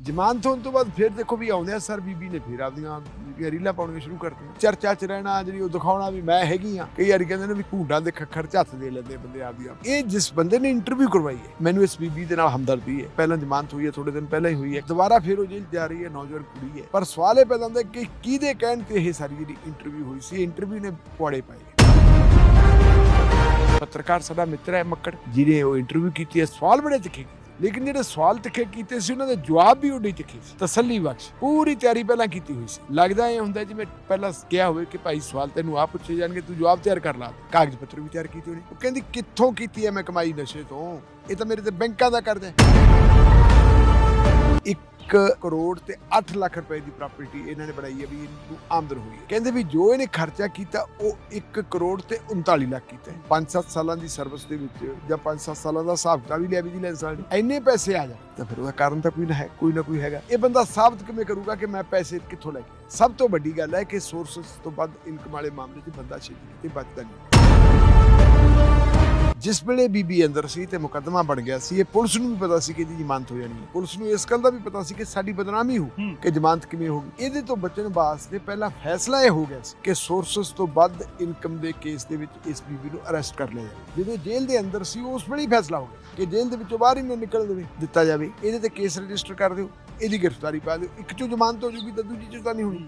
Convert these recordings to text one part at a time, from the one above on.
ਜ਼ਮਾਨਤ ਹੋਣ ਤੋਂ ਬਾਅਦ ਫਿਰ ਦੇਖੋ ਵੀ ਆਉਂਦੇ ਆ ਸਰ ਬੀਬੀ ਨੇ ਫਿਰ ਆਪਦੀਆਂ ਜਿਹੜੀਆਂ ਰੀਲਾਂ ਪਾਉਣੀਆਂ ਸ਼ੁਰੂ ਕਰਤੀਆਂ। ਚਰਚਾ 'ਚ ਰਹਿਣਾ ਜਿਹੜੀ ਉਹ ਦਿਖਾਉਣਾ ਵੀ ਮੈਂ ਹੈਗੀ ਆ। ਕਈ ਵਾਰੀ ਕਹਿੰਦੇ ਨੇ ਵੀ ਘੂੰਡਾਂ ਦੇ ਖੱਖਰ 'ਚ ਹੱਥ ਦੇ ਲੈਂਦੇ ਬੰਦੇ ਆਪਦੀ ਇਹ ਜਿਸ ਬੰਦੇ ਨੇ ਇੰਟਰਵਿਊ ਕਰਵਾਈ ਹੈ, ਮੈਨੂੰ ਇਸ ਬੀਬੀ ਦੇ ਨਾਲ ਹਮਦਰਦੀ ਹੈ। ਪਹਿਲਾਂ ਜ਼ਮਾਨਤ ਹੋਈ ਹੈ ਥੋੜੇ ਦਿਨ ਪਹਿਲਾਂ ਹੀ ਹੋਈ ਹੈ। ਦੁਬਾਰਾ ਫਿਰ ਉਹ ਜੇਲ੍ਹ ਜਾ ਰਹੀ ਹੈ, ਨੌਜਵਾਨ ਕੁੜੀ ਹੈ। ਪਰ ਸਵਾਲ ਇਹ ਪੈਦਾ ਹੁੰਦਾ ਕਿ ਕਿਹਦੇ ਕਹਿਣ ਤੇ ਇਹ ਸਾਰੀ ਜਿਹੜੀ ਇੰਟਰਵਿਊ ਹੋਈ ਸੀ? ਇੰਟਰਵਿਊ ਨੇ ਪੁਆੜੇ ਪਾਏ। ਪੱਤਰਕਾਰ ਸਾਡਾ ਮਿੱਤਰ ਹੈ ਮੱਕੜ, ਜਿਹਨੇ ਉਹ ਇੰਟਰਵਿਊ ਕੀਤੀ ਹੈ। ਸਵਾਲ ਬੜੇ ਤਿੱਖੇ ਕੀਤੇ। ਲੇਕਿਨ ਜਿਹੜੇ ਸਵਾਲ ਤਿੱਖੇ ਕੀਤੇ ਸੀ, ਉਹਨਾਂ ਦੇ ਜਵਾਬ ਵੀ ਉਡੇ ਤਿੱਖੇ ਸੀ। ਤਸੱਲੀ ਬਖਸ਼, ਪੂਰੀ ਤਿਆਰੀ ਪਹਿਲਾਂ ਕੀਤੀ ਹੋਈ ਸੀ। ਲੱਗਦਾ ਇਹ ਹੁੰਦਾ ਜਿਵੇਂ ਪਹਿਲਾਂ ਕਿਹਾ ਹੋਵੇ ਕਿ ਭਾਈ ਸਵਾਲ ਤੈਨੂੰ ਆ ਪੁੱਛੇ ਜਾਣਗੇ, ਤੂੰ ਜਵਾਬ ਤਿਆਰ ਕਰ ਲਾ। ਕਾਗਜ਼ ਪੱਤਰ ਵੀ ਤਿਆਰ ਕੀਤੇ ਹੋਣੇ। ਉਹ ਕਹਿੰਦੀ, ਕਿੱਥੋਂ ਕੀਤੀ ਹੈ ਮੈਂ ਕਮਾਈ ਨਸ਼ੇ ਤੋਂ? ਇਹ ਤਾਂ ਮੇਰੇ ਤੇ ਬੈਂਕਾਂ ਦਾ ਕਰਜ਼ਾ ਹੈ। 1 ਕਰੋੜ ਤੇ 8 ਲੱਖ ਰੁਪਏ ਦੀ ਪ੍ਰਾਪਰਟੀ ਇਹਨਾਂ ਨੇ ਬਣਾਈ ਹੈ ਵੀ ਇਹਨੂੰ ਆਮਦਨ ਹੋਈ ਹੈ। ਕਹਿੰਦੇ ਵੀ ਜੋ ਇਹਨੇ ਖਰਚਾ ਕੀਤਾ, ਉਹ 1 ਕਰੋੜ ਤੇ 39 ਲੱਖ ਕੀਤਾ 5-7 ਸਾਲਾਂ ਦੀ ਸਰਵਿਸ ਦੇ ਵਿੱਚ ਜਾਂ 5-7 ਸਾਲਾਂ ਦਾ ਹਿਸਾਬ ਕਿਤਾਬ ਵੀ ਲਿਆ ਵਿਜੀਲੈਂਸ ਵਾਲੇ ਇੰਨੇ ਪੈਸੇ ਆ ਜਾਣ, ਤਾਂ ਫਿਰ ਉਹਦਾ ਕਾਰਨ ਤਾਂ ਕੋਈ ਨਾ ਹੈ, ਕੋਈ ਨਾ ਕੋਈ ਹੈਗਾ। ਇਹ ਬੰਦਾ ਸਾਬਤ ਕਿਵੇਂ ਕਰੂਗਾ ਕਿ ਮੈਂ ਪੈਸੇ ਕਿੱਥੋਂ ਲੈ ਕੇ ਸਭ ਤੋਂ ਵੱਡੀ ਗੱਲ ਹੈ ਕਿ ਸੋਰਸਸ ਤੋਂ ਵੱਧ ਇਨਕਮ ਵਾਲੇ ਮਾਮਲੇ 'ਚ ਬੰਦਾ ਛੇਤੀ ਤੇ ਬਚਦਾ ਨਹੀਂ। ਜਿਸ ਵੇਲੇ ਬੀਬੀ ਅੰਦਰ ਸੀ ਤੇ ਮੁਕੱਦਮਾ ਬਣ ਗਿਆ ਸੀ ਇਹ ਪੁਲਿਸ ਨੂੰ ਵੀ ਪਤਾ ਸੀ ਕਿ ਇਹਦੀ ਜ਼ਮਾਨਤ ਹੋ ਜਾਣੀ ਹੈ। ਪੁਲਿਸ ਨੂੰ ਇਸ ਗੱਲ ਦਾ ਵੀ ਪਤਾ ਸੀ ਕਿ ਸਾਡੀ ਬਦਨਾਮੀ ਹੋ। ਕਿ ਜ਼ਮਾਨਤ ਕਿਵੇਂ ਹੋਗੀ ਇਹਦੇ ਤੋਂ ਬਚਣ ਵਾਸਤੇ ਪਹਿਲਾ ਫੈਸਲਾ ਇਹ ਹੋ ਗਿਆ ਸੀ ਕਿ ਸੋਰਸਸ ਤੋਂ ਵੱਧ ਇਨਕਮ ਦੇ ਕੇਸ ਦੇ ਵਿੱਚ ਇਸ ਬੀਬੀ ਨੂੰ ਅਰੈਸਟ ਕਰ ਲਿਆ ਜਾਵੇ। ਜਦੋਂ ਜੇਲ੍ਹ ਦੇ ਅੰਦਰ ਸੀ ਉਸ ਵੇਲੇ ਹੀ ਫੈਸਲਾ ਹੋ ਗਿਆ ਕਿ ਜੇਲ੍ਹ ਦੇ ਵਿੱਚੋਂ ਬਾਹਰ ਹੀ ਨਾ ਨਿਕਲ ਦੇਵੇ ਦਿੱਤਾ ਜਾਵੇ। ਇਹਦੇ ਤੇ ਕੇਸ ਰਜਿਸਟਰ ਕਰ ਦਿਓ ਇਹਦੀ ਗ੍ਰਿਫਤਾਰੀ ਪਾ ਦਿਓ। ਇੱਕ ਚੋਂ ਜ਼ਮਾਨਤ ਹੋ ਜੂਗੀ ਤਾਂ ਦੂਜੀ ਚੋਂ ਤਾਂ ਨਹੀਂ ਹੋਣੀ।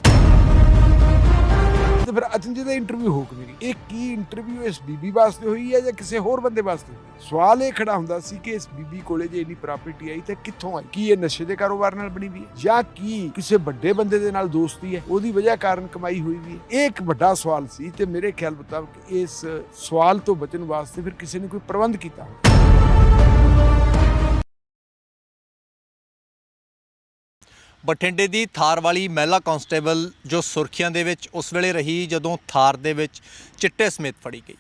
ਤੇ ਫਿਰ ਅਚਨਚੇਤ ਦਾ ਇੰਟਰਵਿਊ ਹੋ ਕਿਵੇਂ ਗਈ ਇਹ ਕੀ ਇੰਟਰਵਿਊ ਇਸ ਬੀਬੀ ਵਾਸਤੇ ਹੋਈ ਹੈ ਜਾਂ ਕਿਸੇ ਹੋਰ ਬੰਦੇ ਵਾਸਤੇ? ਸਵਾਲ ਇਹ ਖੜਾ ਹੁੰਦਾ ਸੀ ਕਿ ਇਸ ਬੀਬੀ ਕੋਲੇ ਜੇ ਇੰਨੀ ਪ੍ਰਾਪਰਟੀ ਆਈ ਤਾਂ ਕਿੱਥੋਂ ਆਈ? ਕੀ ਇਹ ਨਸ਼ੇ ਦੇ ਕਾਰੋਬਾਰ ਨਾਲ ਬਣੀ ਵੀ ਹੈ? ਜਾਂ ਕੀ ਕਿਸੇ ਵੱਡੇ ਬੰਦੇ ਦੇ ਨਾਲ ਦੋਸਤੀ ਹੈ? ਉਹਦੀ ਵਜ੍ਹਾ ਕਾਰਨ ਕਮਾਈ ਹੋਈ ਵੀ ਹੈ? ਇਹ ਇੱਕ ਵੱਡਾ ਸਵਾਲ ਸੀ ਤੇ ਮੇਰੇ ਖਿਆਲ ਮੁਤਾਬਕ ਇਸ ਸਵਾਲ ਤੋਂ ਬਚਣ ਵਾਸਤੇ ਫਿਰ ਕਿਸੇ ਨੇ ਕੋਈ ਪ੍ਰਬੰਧ ਕੀਤਾ ਹੋਵੇ। ਬਠਿੰਡੇ ਦੀ ਥਾਰ ਵਾਲੀ ਮਹਿਲਾ ਕਾਂਸਟੇਬਲ ਜੋ ਸੁਰਖੀਆਂ ਦੇ ਵਿੱਚ ਉਸ ਵੇਲੇ ਰਹੀ ਜਦੋਂ ਥਾਰ ਦੇ ਵਿੱਚ ਚਿੱਟੇ ਸਮੇਤ ਫੜੀ ਗਈ।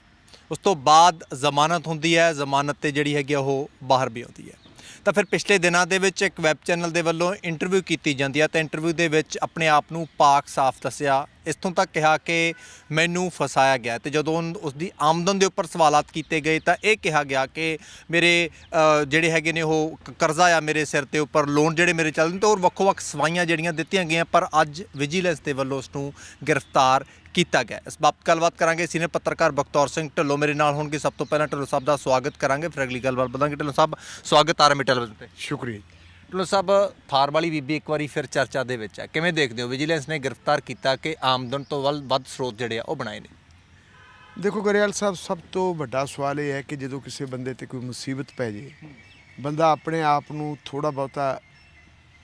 ਉਸ ਤੋਂ ਬਾਅਦ ਜ਼ਮਾਨਤ ਹੁੰਦੀ ਹੈ, ਜ਼ਮਾਨਤ ਤੇ ਜਿਹੜੀ ਹੈਗੀ ਆ ਉਹ ਬਾਹਰ ਵੀ ਆਉਂਦੀ ਹੈ। ਤਾਂ ਫਿਰ ਪਿਛਲੇ ਦਿਨਾਂ ਦੇ ਵਿੱਚ ਇੱਕ ਵੈਬ ਚੈਨਲ ਦੇ ਵੱਲੋਂ ਇੰਟਰਵਿਊ ਕੀਤੀ ਜਾਂਦੀ ਹੈ ਤਾਂ ਇੰਟਰਵਿਊ ਦੇ ਵਿੱਚ ਆਪਣੇ ਆਪ ਨੂੰ ਪਾਕ ਸਾਫ਼ ਦੱਸਿਆ ਇਸਥੋਂ ਤੱਕ ਕਿਹਾ ਕਿ ਮੈਨੂੰ ਫਸਾਇਆ ਗਿਆ ਤੇ ਜਦੋਂ ਉਨ- ਉਸ ਦੀ ਆਮਦਨ ਦੇ ਉੱਪਰ ਸਵਾਲਾਤ ਕੀਤੇ ਗਏ ਤਾਂ ਇਹ ਕਿਹਾ ਗਿਆ ਕਿ ਮੇਰੇ ਜਿਹੜੇ ਹੈਗੇ ਨੇ ਉਹ ਕਰਜ਼ਾ ਆ ਮੇਰੇ ਸਿਰ ਤੇ ਉੱਪਰ ਲੋਨ ਜਿਹੜੇ ਮੇਰੇ ਚੱਲਦੇ ਨੇ ਤੇ ਹੋਰ ਵੱਖੋ-ਵੱਖ ਸਵਾਈਆਂ ਜਿਹੜੀਆਂ ਦਿੱਤੀਆਂ ਗਈਆਂ, ਪਰ ਅੱਜ ਵਿਜੀਲੈਂਸ ਦੇ ਵੱਲੋਂ ਉਸ ਨੂੰ ਗ੍ਰਿਫਤਾਰ ਕੀਤਾ ਗਿਆ। ਇਸ ਬਾਬਤ ਗੱਲਬਾਤ ਕਰਾਂਗੇ ਸੀਨੀਅਰ ਪੱਤਰਕਾਰ ਬਖਤੌਰ ਸਿੰਘ ਢੱਲੋਂ ਮੇਰੇ ਨਾਲ ਹੋਣਗੇ। ਸਭ ਤੋਂ ਪਹਿਲਾਂ ਢੱਲੋਂ ਸਾਹਿਬ ਦਾ ਸਵਾਗਤ ਕਰਾਂਗੇ। ਫਿਰ ਅਗਲੀ ਗੱਲਬਾਤ ਵਧਾਂਗੇ। ਢੱਲੋਂ ਸਾਹਿਬ, ਸਵਾਗਤ ਆ ਰਿਹਾ ਟੈਲੀਵਿਜ਼ਨ ਤੇ। ਸ਼ੁਕਰੀਆ ਢਿੱਲੋਂ ਸਾਹਿਬ ਥਾਰ ਵਾਲੀ ਬੀਬੀ ਇੱਕ ਵਾਰੀ ਫਿਰ ਚਰਚਾ ਦੇ ਵਿੱਚ ਹੈ। ਕਿਵੇਂ ਦੇਖਦੇ ਹੋ? ਵਿਜੀਲੈਂਸ ਨੇ ਗ੍ਰਿਫਤਾਰ ਕੀਤਾ ਕਿ ਆਮਦਨ ਤੋਂ ਵੱਲ ਵੱਧ ਸਰੋਤ ਜਿਹੜੇ ਆ ਉਹ ਬਣਾਏ ਨੇ? ਦੇਖੋ ਗਰੇਵਾਲ ਸਾਹਿਬ ਸਭ ਤੋਂ ਵੱਡਾ ਸਵਾਲ ਇਹ ਹੈ ਕਿ ਜਦੋਂ ਕਿਸੇ ਬੰਦੇ ਤੇ ਕੋਈ ਮੁਸੀਬਤ ਪੈ ਜੇ ਬੰਦਾ ਆਪਣੇ ਆਪ ਨੂੰ ਥੋੜਾ ਬਹੁਤਾ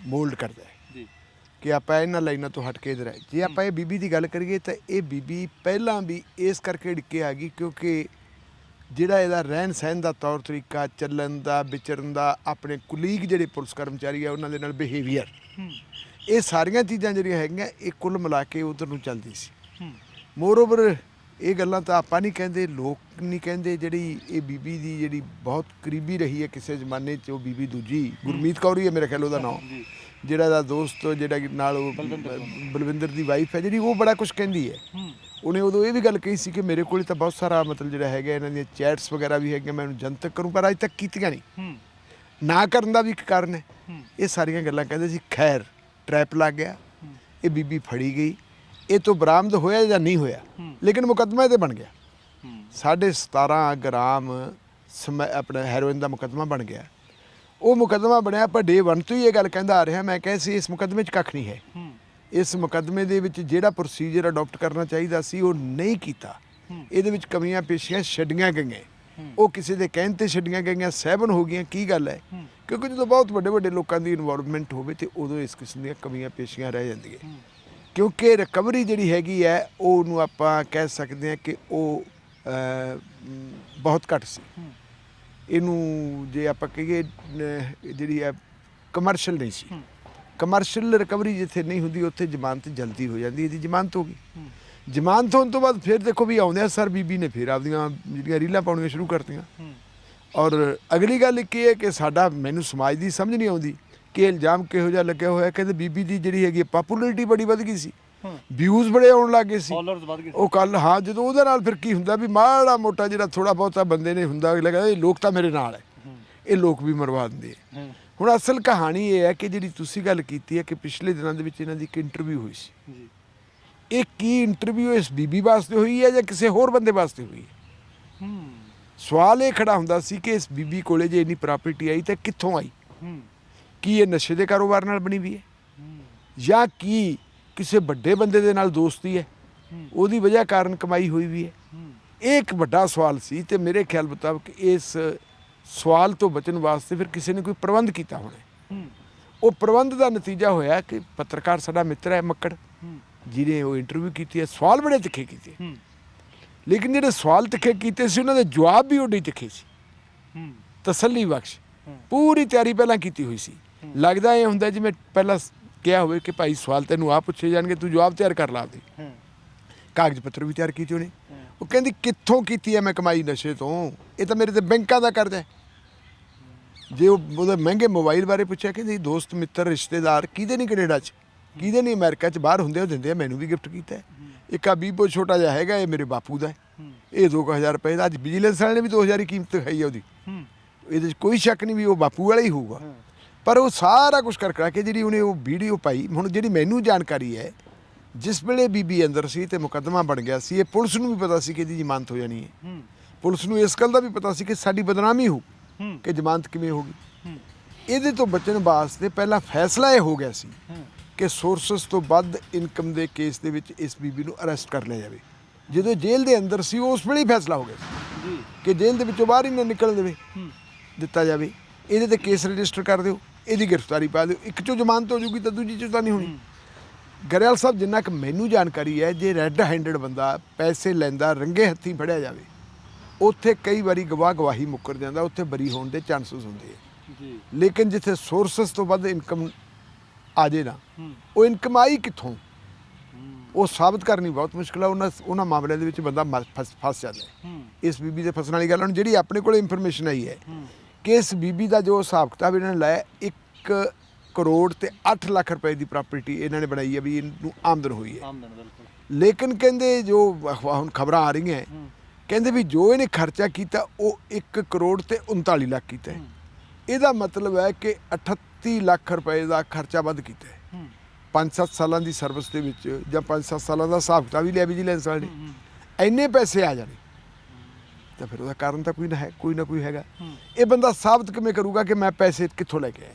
ਮੋਲਡ ਕਰਦਾ ਹੈ ਜੀ। ਕਿ ਆਪਾਂ ਇਹਨਾਂ ਲਾਈਨਾਂ ਤੋਂ ਹਟ ਕੇ ਇਧਰ ਆਏ। ਜੇ ਆਪਾਂ ਇਹ ਬੀਬੀ ਦੀ ਗੱਲ ਕਰੀਏ ਤਾਂ ਇਹ ਬੀਬੀ ਪਹਿਲਾਂ ਵੀ ਇਸ ਕਰਕੇ ਡਿੱਕੇ ਆ ਗਈ ਕਿਉਂਕਿ ਜਿਹੜਾ ਇਹਦਾ ਰਹਿਣ ਸਹਿਣ ਦਾ ਤੌਰ ਤਰੀਕਾ ਚੱਲਣ ਦਾ ਵਿਚਰਨ ਦਾ ਆਪਣੇ ਕੁਲੀਗ ਜਿਹੜੇ ਪੁਲਿਸ ਕਰਮਚਾਰੀ ਆ ਉਹਨਾਂ ਦੇ ਨਾਲ ਬਿਹੇਵੀਅਰ ਇਹ ਸਾਰੀਆਂ ਚੀਜ਼ਾਂ ਜਿਹੜੀਆਂ ਹੈਗੀਆਂ ਇਹ ਕੁੱਲ ਮਿਲਾ ਕੇ ਉਧਰ ਨੂੰ ਚੱਲਦੀ ਸੀ। ਮੋਰਓਵਰ ਇਹ ਗੱਲਾਂ ਤਾਂ ਆਪਾਂ ਨਹੀਂ ਕਹਿੰਦੇ ਲੋਕ ਨਹੀਂ ਕਹਿੰਦੇ ਜਿਹੜੀ ਇਹ ਬੀਬੀ ਦੀ ਜਿਹੜੀ ਬਹੁਤ ਕਰੀਬੀ ਰਹੀ ਹੈ ਕਿਸੇ ਜ਼ਮਾਨੇ 'ਚ ਉਹ ਬੀਬੀ ਦੂਜੀ ਗੁਰਮੀਤ ਕੌਰ ਹੀ ਹੈ ਮੇਰੇ ਖਿਆਲ ਉਹਦਾ ਨਾਮ। ਜਿਹੜਾ ਦਾ ਦੋਸਤ ਜਿਹੜਾ ਨਾਲ ਉਹ ਬਲਵਿੰਦਰ ਦੀ ਵਾਈਫ ਹੈ ਜਿਹੜੀ ਉਹ ਬੜਾ ਕੁਝ ਕਹਿੰਦੀ ਹੈ। ਉਹਨੇ ਉਦੋਂ ਇਹ ਵੀ ਗੱਲ ਕਹੀ ਸੀ ਕਿ ਮੇਰੇ ਕੋਲ ਤਾਂ ਬਹੁਤ ਸਾਰਾ ਮਤਲਬ ਜਿਹੜਾ ਹੈਗਾ ਇਹਨਾਂ ਦੀਆਂ ਚੈਟਸ ਵਗੈਰਾ ਵੀ ਹੈਗੀਆਂ ਮੈਂ ਇਹਨੂੰ ਜਨਤਕ ਕਰੂੰ ਪਰ ਅਜੇ ਤੱਕ ਕੀਤੀਆਂ ਨਹੀਂ। ਨਾ ਕਰਨ ਦਾ ਵੀ ਇੱਕ ਕਾਰਨ ਹੈ। ਇਹ ਸਾਰੀਆਂ ਗੱਲਾਂ ਕਹਿੰਦੇ ਸੀ ਖੈਰ ਟ੍ਰੈਪ ਲੱਗ ਗਿਆ। ਇਹ ਬੀਬੀ ਫੜੀ ਗਈ। ਇਹ ਤੋਂ ਬਰਾਮਦ ਹੋਇਆ ਜਾਂ ਨਹੀਂ ਹੋਇਆ ਲੇਕਿਨ ਮੁਕੱਦਮਾ ਤੇ ਬਣ ਗਿਆ। ਸਾਢੇ 17 ਗ੍ਰਾਮ ਆਪਣਾ ਹੈਰੋਇਨ ਦਾ ਮੁਕੱਦਮਾ ਬਣ ਗਿਆ। ਉਹ ਮੁਕੱਦਮਾ ਬਣਿਆ ਪਰ ਡੇ 1 ਤੋਂ ਹੀ ਇਹ ਗੱਲ ਕਹਿੰਦਾ ਆ ਰਿਹਾ ਮੈਂ ਕਹੇ ਸੀ ਇਸ ਮੁਕੱਦਮੇ 'ਚ ਕੱਖ ਨਹੀਂ ਹੈ। ਇਸ ਮੁਕੱਦਮੇ ਦੇ ਵਿੱਚ ਜਿਹੜਾ ਪ੍ਰੋਸੀਜਰ ਅਡਾਪਟ ਕਰਨਾ ਚਾਹੀਦਾ ਸੀ ਉਹ ਨਹੀਂ ਕੀਤਾ। ਇਹਦੇ ਵਿੱਚ ਕਮੀਆਂ ਪੇਸ਼ੀਆਂ ਛੱਡੀਆਂ ਗਈਆਂ। ਉਹ ਕਿਸੇ ਦੇ ਕਹਿਣ ਤੇ ਛੱਡੀਆਂ ਗਈਆਂ ਸਹਿਬਨ ਹੋ ਗਈਆਂ ਕੀ ਗੱਲ ਹੈ? ਕਿਉਂਕਿ ਜਦੋਂ ਬਹੁਤ ਵੱਡੇ ਵੱਡੇ ਲੋਕਾਂ ਦੀ ਇਨਵੋਲਵਮੈਂਟ ਹੋਵੇ ਤੇ ਉਦੋਂ ਇਸ ਕਿਸਮ ਦੀਆਂ ਕਮੀਆਂ ਪੇਸ਼ੀਆਂ ਰਹਿ ਜਾਂਦੀਆਂ। ਕਿਉਂਕਿ ਰਿਕਵਰੀ ਜਿਹੜੀ ਹੈਗੀ ਹੈ ਉਹ ਨੂੰ ਆਪਾਂ ਕਹਿ ਸਕਦੇ ਹਾਂ ਕਿ ਉਹ ਬਹੁਤ ਘੱਟ ਸੀ। ਇਹਨੂੰ ਜੇ ਆਪਾਂ ਕਹੀਏ ਜਿਹੜੀ ਹੈ ਕਮਰਸ਼ੀਅਲ ਨਹੀਂ ਸੀ। ਕਮਰਸ਼ੀਅਲ ਰਿਕਵਰੀ ਜਿੱਥੇ ਨਹੀਂ ਹੁੰਦੀ ਉੱਥੇ ਜ਼ਮਾਨਤ ਜਲਦੀ ਹੋ ਜਾਂਦੀ ਇਹਦੀ ਜ਼ਮਾਨਤ ਹੋ ਗਈ। ਜ਼ਮਾਨਤ ਹੋਣ ਤੋਂ ਬਾਅਦ ਫਿਰ ਦੇਖੋ ਵੀ ਆਉਂਦੇ ਆ ਸਰ ਬੀਬੀ ਨੇ ਫਿਰ ਆਪਦੀਆਂ ਜਿਹੜੀਆਂ ਰੀਲਾਂ ਪਾਉਣੀਆਂ ਸ਼ੁਰੂ ਕਰਤੀਆਂ। ਔਰ ਅਗਲੀ ਗੱਲ ਇੱਕ ਇਹ ਹੈ ਕਿ ਸਾਡਾ ਮੈਨੂੰ ਸਮਾਜ ਦੀ ਸਮਝ ਨਹੀਂ ਆਉਂਦੀ ਕਿ ਇਲਜ਼ਾਮ ਕਿਹੋ ਜਿਹਾ ਲੱਗਿਆ ਹੋਇਆ ਕਹਿੰਦੇ ਬੀਬੀ ਦੀ ਜਿਹੜੀ ਹੈਗੀ ਪਪੂਲੈਰਿਟੀ ਬੜੀ ਵੱਧ ਗਈ ਸੀ। ਵਿਊਜ਼ ਬੜੇ ਆਉਣ ਲੱਗ ਗਏ ਸੀ। ਉਹ ਕੱਲ ਹਾਂ ਜਦੋਂ ਉਹਦੇ ਨਾਲ ਫਿਰ ਕੀ ਹੁੰਦਾ ਵੀ ਮਾੜਾ ਮੋਟਾ ਜਿਹੜਾ ਥੋੜਾ ਬਹੁਤਾ ਬੰਦੇ ਨੇ ਹੁੰਦਾ ਲੱਗਦਾ ਇਹ ਲੋਕ ਤਾਂ ਮੇਰੇ ਨਾਲ ਹੈ। ਇਹ ਲੋਕ ਵੀ ਮਰਵਾ ਦਿੰਦੇ ਹੁਣ ਅਸਲ ਕਹਾਣੀ ਇਹ ਹੈ ਕਿ ਜਿਹੜੀ ਤੁਸੀਂ ਗੱਲ ਕੀਤੀ ਹੈ ਕਿ ਪਿਛਲੇ ਦਿਨਾਂ ਦੇ ਵਿੱਚ ਇਹਨਾਂ ਦੀ ਇੱਕ ਇੰਟਰਵਿਊ ਹੋਈ ਸੀ। ਜੀ। ਇਹ ਕੀ ਇੰਟਰਵਿਊ ਇਸ ਬੀਬੀ ਵਾਸਤੇ ਹੋਈ ਹੈ ਜਾਂ ਕਿਸੇ ਹੋਰ ਬੰਦੇ ਵਾਸਤੇ ਹੋਈ ਹੈ? ਹੂੰ। ਸਵਾਲ ਇਹ ਖੜਾ ਹੁੰਦਾ ਸੀ ਕਿ ਇਸ ਬੀਬੀ ਕੋਲੇ ਜੇ ਇੰਨੀ ਪ੍ਰਾਪਰਟੀ ਆਈ ਤਾਂ ਕਿੱਥੋਂ ਆਈ? ਹੂੰ। ਕੀ ਇਹ ਨਸ਼ੇ ਦੇ ਕਾਰੋਬਾਰ ਨਾਲ ਬਣੀ ਵੀ ਹੈ? ਜਾਂ ਕੀ ਕਿਸੇ ਵੱਡੇ ਬੰਦੇ ਦੇ ਨਾਲ ਦੋਸਤੀ ਹੈ। ਉਹਦੀ ਵਜ੍ਹਾ ਕਾਰਨ ਕਮਾਈ ਹੋਈ ਵੀ ਹੈ? ਹੂੰ। ਇਹ ਇੱਕ ਵੱਡਾ ਸਵਾਲ ਸੀ ਤੇ ਮੇਰੇ ਖਿਆਲ ਮੁਤਾਬਕ ਇਸ ਸਵਾਲ ਤੋਂ ਬਚਣ ਵਾਸਤੇ ਫਿਰ ਕਿਸੇ ਨੇ ਕੋਈ ਪ੍ਰਬੰਧ ਕੀਤਾ ਹੋਣਾ। ਉਹ ਪ੍ਰਬੰਧ ਦਾ ਨਤੀਜਾ ਹੋਇਆ ਕਿ ਪੱਤਰਕਾਰ ਸਾਡਾ ਮਿੱਤਰ ਹੈ ਮੱਕੜ। ਜਿਹਨੇ ਉਹ ਇੰਟਰਵਿਊ ਕੀਤੀ ਹੈ ਸਵਾਲ ਬੜੇ ਤਿੱਖੇ ਕੀਤੇ। ਲੇਕਿਨ ਜਿਹੜੇ ਸਵਾਲ ਤਿੱਖੇ ਕੀਤੇ ਸੀ ਉਹਨਾਂ ਦੇ ਜਵਾਬ ਵੀ ਓਡੇ ਤਿੱਖੇ ਸੀ। ਤਸੱਲੀ ਬਖਸ਼। ਪੂਰੀ ਤਿਆਰੀ ਪਹਿਲਾਂ ਕੀਤੀ ਹੋਈ ਸੀ। ਲੱਗਦਾ ਇਹ ਹੁੰਦਾ ਜਿਵੇਂ ਪਹਿਲਾਂ ਕਿਹਾ ਹੋਵੇ ਕਿ ਭਾਈ ਸਵਾਲ ਤੈਨੂੰ ਆ ਪੁੱਛੇ ਜਾਣਗੇ ਤੂੰ ਜਵਾਬ ਤਿਆਰ ਕਰ ਲਾ ਆਪਦੇ। ਕਾਗਜ਼ ਪੱਤਰ ਵੀ ਤਿਆਰ ਕੀਤੇ ਉਹਨੇ। ਉਹ ਕਹਿੰਦੀ ਕਿੱਥੋਂ ਕੀਤੀ ਹੈ ਮੈਂ ਕਮਾਈ ਨਸ਼ੇ ਤੋਂ? ਇਹ ਤਾਂ ਮੇਰੇ ਤੇ ਬੈਂਕਾਂ ਦਾ ਕਰਜ਼ਾ ਹੈ। ਜੇ ਉਹ ਉਹਦੇ ਮਹਿੰਗੇ ਮੋਬਾਈਲ ਬਾਰੇ ਪੁੱਛਿਆ ਕਿ ਜੀ ਦੋਸਤ, ਮਿੱਤਰ, ਰਿਸ਼ਤੇਦਾਰ, ਕਿਹਦੇ ਨਹੀਂ ਕੈਨੇਡਾ 'ਚ ਕਿਹਦੇ ਨਹੀਂ ਅਮਰੀਕਾ 'ਚ ਬਾਹਰ ਹੁੰਦੇ, ਉਹ ਦਿੰਦੇ ਆ, ਮੈਨੂੰ ਵੀ ਗਿਫਟ ਕੀਤਾ ਇੱਕ ਆ ਬੀਬੋ ਛੋਟਾ ਜਿਹਾ ਹੈਗਾ, ਇਹ ਮੇਰੇ ਬਾਪੂ ਦਾ ਹੈ। ਹੂੰ ਇਹ 2000 ਰੁਪਏ ਦਾ, ਅੱਜ ਵਿਜੀਲੈਂਸ ਵਾਲੇ ਨੇ ਵੀ 2000 ਦੀ ਕੀਮਤ ਖਾਈ ਹੈ ਉਹਦੀ। ਇਹਦੇ 'ਚ ਕੋਈ ਸ਼ੱਕ ਨਹੀਂ ਵੀ ਉਹ ਬਾਪੂ ਵਾਲਾ ਹੀ ਹੋਊਗਾ। ਪਰ ਉਹ ਸਾਰਾ ਕੁਝ ਕਰ ਕਰਾ ਕੇ ਜਿਹੜੀ ਉਹਨੇ ਉਹ ਵੀਡੀਓ ਪਾਈ, ਹੁਣ ਜਿਹੜੀ ਮੈਨੂੰ ਜਾਣਕਾਰੀ ਹੈ, ਜਿਸ ਵੇਲੇ ਬੀਬੀ ਅੰਦਰ ਸੀ ਤੇ ਮੁਕੱਦਮਾ ਬਣ ਗਿਆ ਸੀ, ਇਹ ਪੁਲਿਸ ਨੂੰ ਵੀ ਪਤਾ ਸੀ ਕਿ ਇਹਦੀ ਜ਼ਮਾਨਤ ਹੋ ਜਾਣੀ ਹੈ। ਪੁਲਿਸ ਨੂੰ ਇਸ ਗੱਲ ਦਾ ਵੀ ਪਤਾ ਸੀ ਕਿ ਸਾਡੀ ਬਦਨਾਮੀ ਹੋਊ। ਕਿ ਜ਼ਮਾਨਤ ਕਿਵੇਂ ਹੋਗੀ ਹੂੰ। ਇਹਦੇ ਤੋਂ ਬਚਣ ਵਾਸਤੇ ਪਹਿਲਾ ਫੈਸਲਾ ਇਹ ਹੋ ਗਿਆ ਸੀ ਕਿ ਸੋਰਸਸ ਤੋਂ ਵੱਧ ਇਨਕਮ ਦੇ ਕੇਸ ਦੇ ਵਿੱਚ ਇਸ ਬੀਬੀ ਨੂੰ ਅਰੈਸਟ ਕਰ ਲਿਆ ਜਾਵੇ। ਜਦੋਂ ਜੇਲ੍ਹ ਦੇ ਅੰਦਰ ਸੀ ਉਸ ਵੇਲੇ ਹੀ ਫੈਸਲਾ ਹੋ ਗਿਆ ਸੀ ਕਿ ਜੇਲ੍ਹ ਦੇ ਵਿੱਚੋਂ ਬਾਹਰ ਹੀ ਨਾ ਨਿਕਲਣ ਦੇਵੇ। ਦਿੱਤਾ ਜਾਵੇ। ਇਹਦੇ ਤੇ ਕੇਸ ਰਜਿਸਟਰ ਕਰ ਦਿਓ। ਇਹਦੀ ਗ੍ਰਿਫਤਾਰੀ ਪਾ ਦਿਓ। ਇੱਕ ਚੋਂ ਜ਼ਮਾਨਤ ਹੋ ਜੂਗੀ ਤਾਂ ਦੂਜੀ ਚੋਂ ਤਾਂ ਨਹੀਂ ਹੋਣੀ। ਗਰੇਵਾਲ ਸਾਹਿਬ ਜਿੰਨਾ ਕਿ ਮੈਨੂੰ ਜਾਣਕਾਰੀ ਹੈ ਜੇ ਰੈੱਡ ਹੈਂਡਡ ਬੰਦਾ ਪੈਸੇ ਲੈਂਦਾ ਰੰਗੇ ਹੱਥੀਂ ਫੜਿਆ ਜਾਵੇ ਉੱਥੇ ਕਈ ਵਾਰੀ ਗਵਾਹ ਗਵਾਹੀ ਮੁੱਕਰ ਜਾਂਦਾ ਉੱਥੇ ਬਰੀ ਹੋਣ ਦੇ ਚਾਂਸਸ ਹੁੰਦੇ ਆ। ਜੀ। ਲੇਕਿਨ ਜਿੱਥੇ ਸੋਰਸਸ ਤੋਂ ਵੱਧ ਇਨਕਮ ਆ ਜੇ ਨਾ ਉਹ ਇਨਕਮ ਆਈ ਕਿੱਥੋਂ? ਉਹ ਸਾਬਤ ਕਰਨੀ ਬਹੁਤ ਮੁਸ਼ਕਲ ਹੈ ਉਹਨਾਂ ਉਹਨਾਂ ਮਾਮਲਿਆਂ ਦੇ ਵਿੱਚ ਬੰਦਾ ਫਸ ਜਾਂਦਾ ਇਸ ਬੀਬੀ ਦੇ ਫਸਣ ਵਾਲੀ ਗੱਲ ਹੁਣ ਜਿਹੜੀ ਆਪਣੇ ਕੋਲ ਇਨਫੋਰਮੇਸ਼ਨ ਆਈ ਹੈ ਕਿ ਇਸ ਬੀਬੀ ਦਾ ਜੋ ਹਿਸਾਬ ਕਿਤਾਬ ਇਹਨਾਂ ਨੇ ਲਾਇਆ 1 ਕਰੋੜ ਤੇ 8 ਲੱਖ ਰੁਪਏ ਦੀ ਪ੍ਰਾਪਰਟੀ ਇਹਨਾਂ ਨੇ ਬਣਾਈ ਹੈ ਵੀ ਇਹਨੂੰ ਆਮਦਨ ਹੋਈ ਹੈ। ਆਮਦਨ ਬਿਲਕੁਲ। ਲੇਕਿਨ ਕਹਿੰਦੇ ਜੋ ਹੁਣ ਖਬਰਾਂ ਆ ਰਹੀਆਂ ਕਹਿੰਦੇ ਵੀ ਜੋ ਇਹਨੇ ਖਰਚਾ ਕੀਤਾ ਉਹ 1 ਕਰੋੜ ਤੇ 39 ਲੱਖ ਕੀਤਾ ਹੈ। ਇਹਦਾ ਮਤਲਬ ਹੈ ਕਿ 38 ਲੱਖ ਰੁਪਏ ਦਾ ਖਰਚਾ ਵੱਧ ਕੀਤਾ ਹੈ। ਹੂੰ। 5-7 ਸਾਲਾਂ ਦੀ ਸਰਵਿਸ ਦੇ ਵਿੱਚ ਜਾਂ 5-7 ਸਾਲਾਂ ਦਾ ਹਿਸਾਬ ਕਿਤਾਬ ਵੀ ਲਿਆ ਵਿਜੀਲੈਂਸ ਵਾਲੇ ਨੇ। ਇੰਨੇ ਪੈਸੇ ਆ ਜਾਣੇ। ਤਾਂ ਫਿਰ ਉਹਦਾ ਕਾਰਨ ਤਾਂ ਕੋਈ ਨਾ ਹੈ ਕੋਈ ਨਾ ਕੋਈ ਹੈਗਾ। ਇਹ ਬੰਦਾ ਸਾਬਤ ਕਿਵੇਂ ਕਰੂਗਾ ਕਿ ਮੈਂ ਪੈਸੇ ਕਿੱਥੋਂ ਲੈ ਕੇ ਆਇਆ?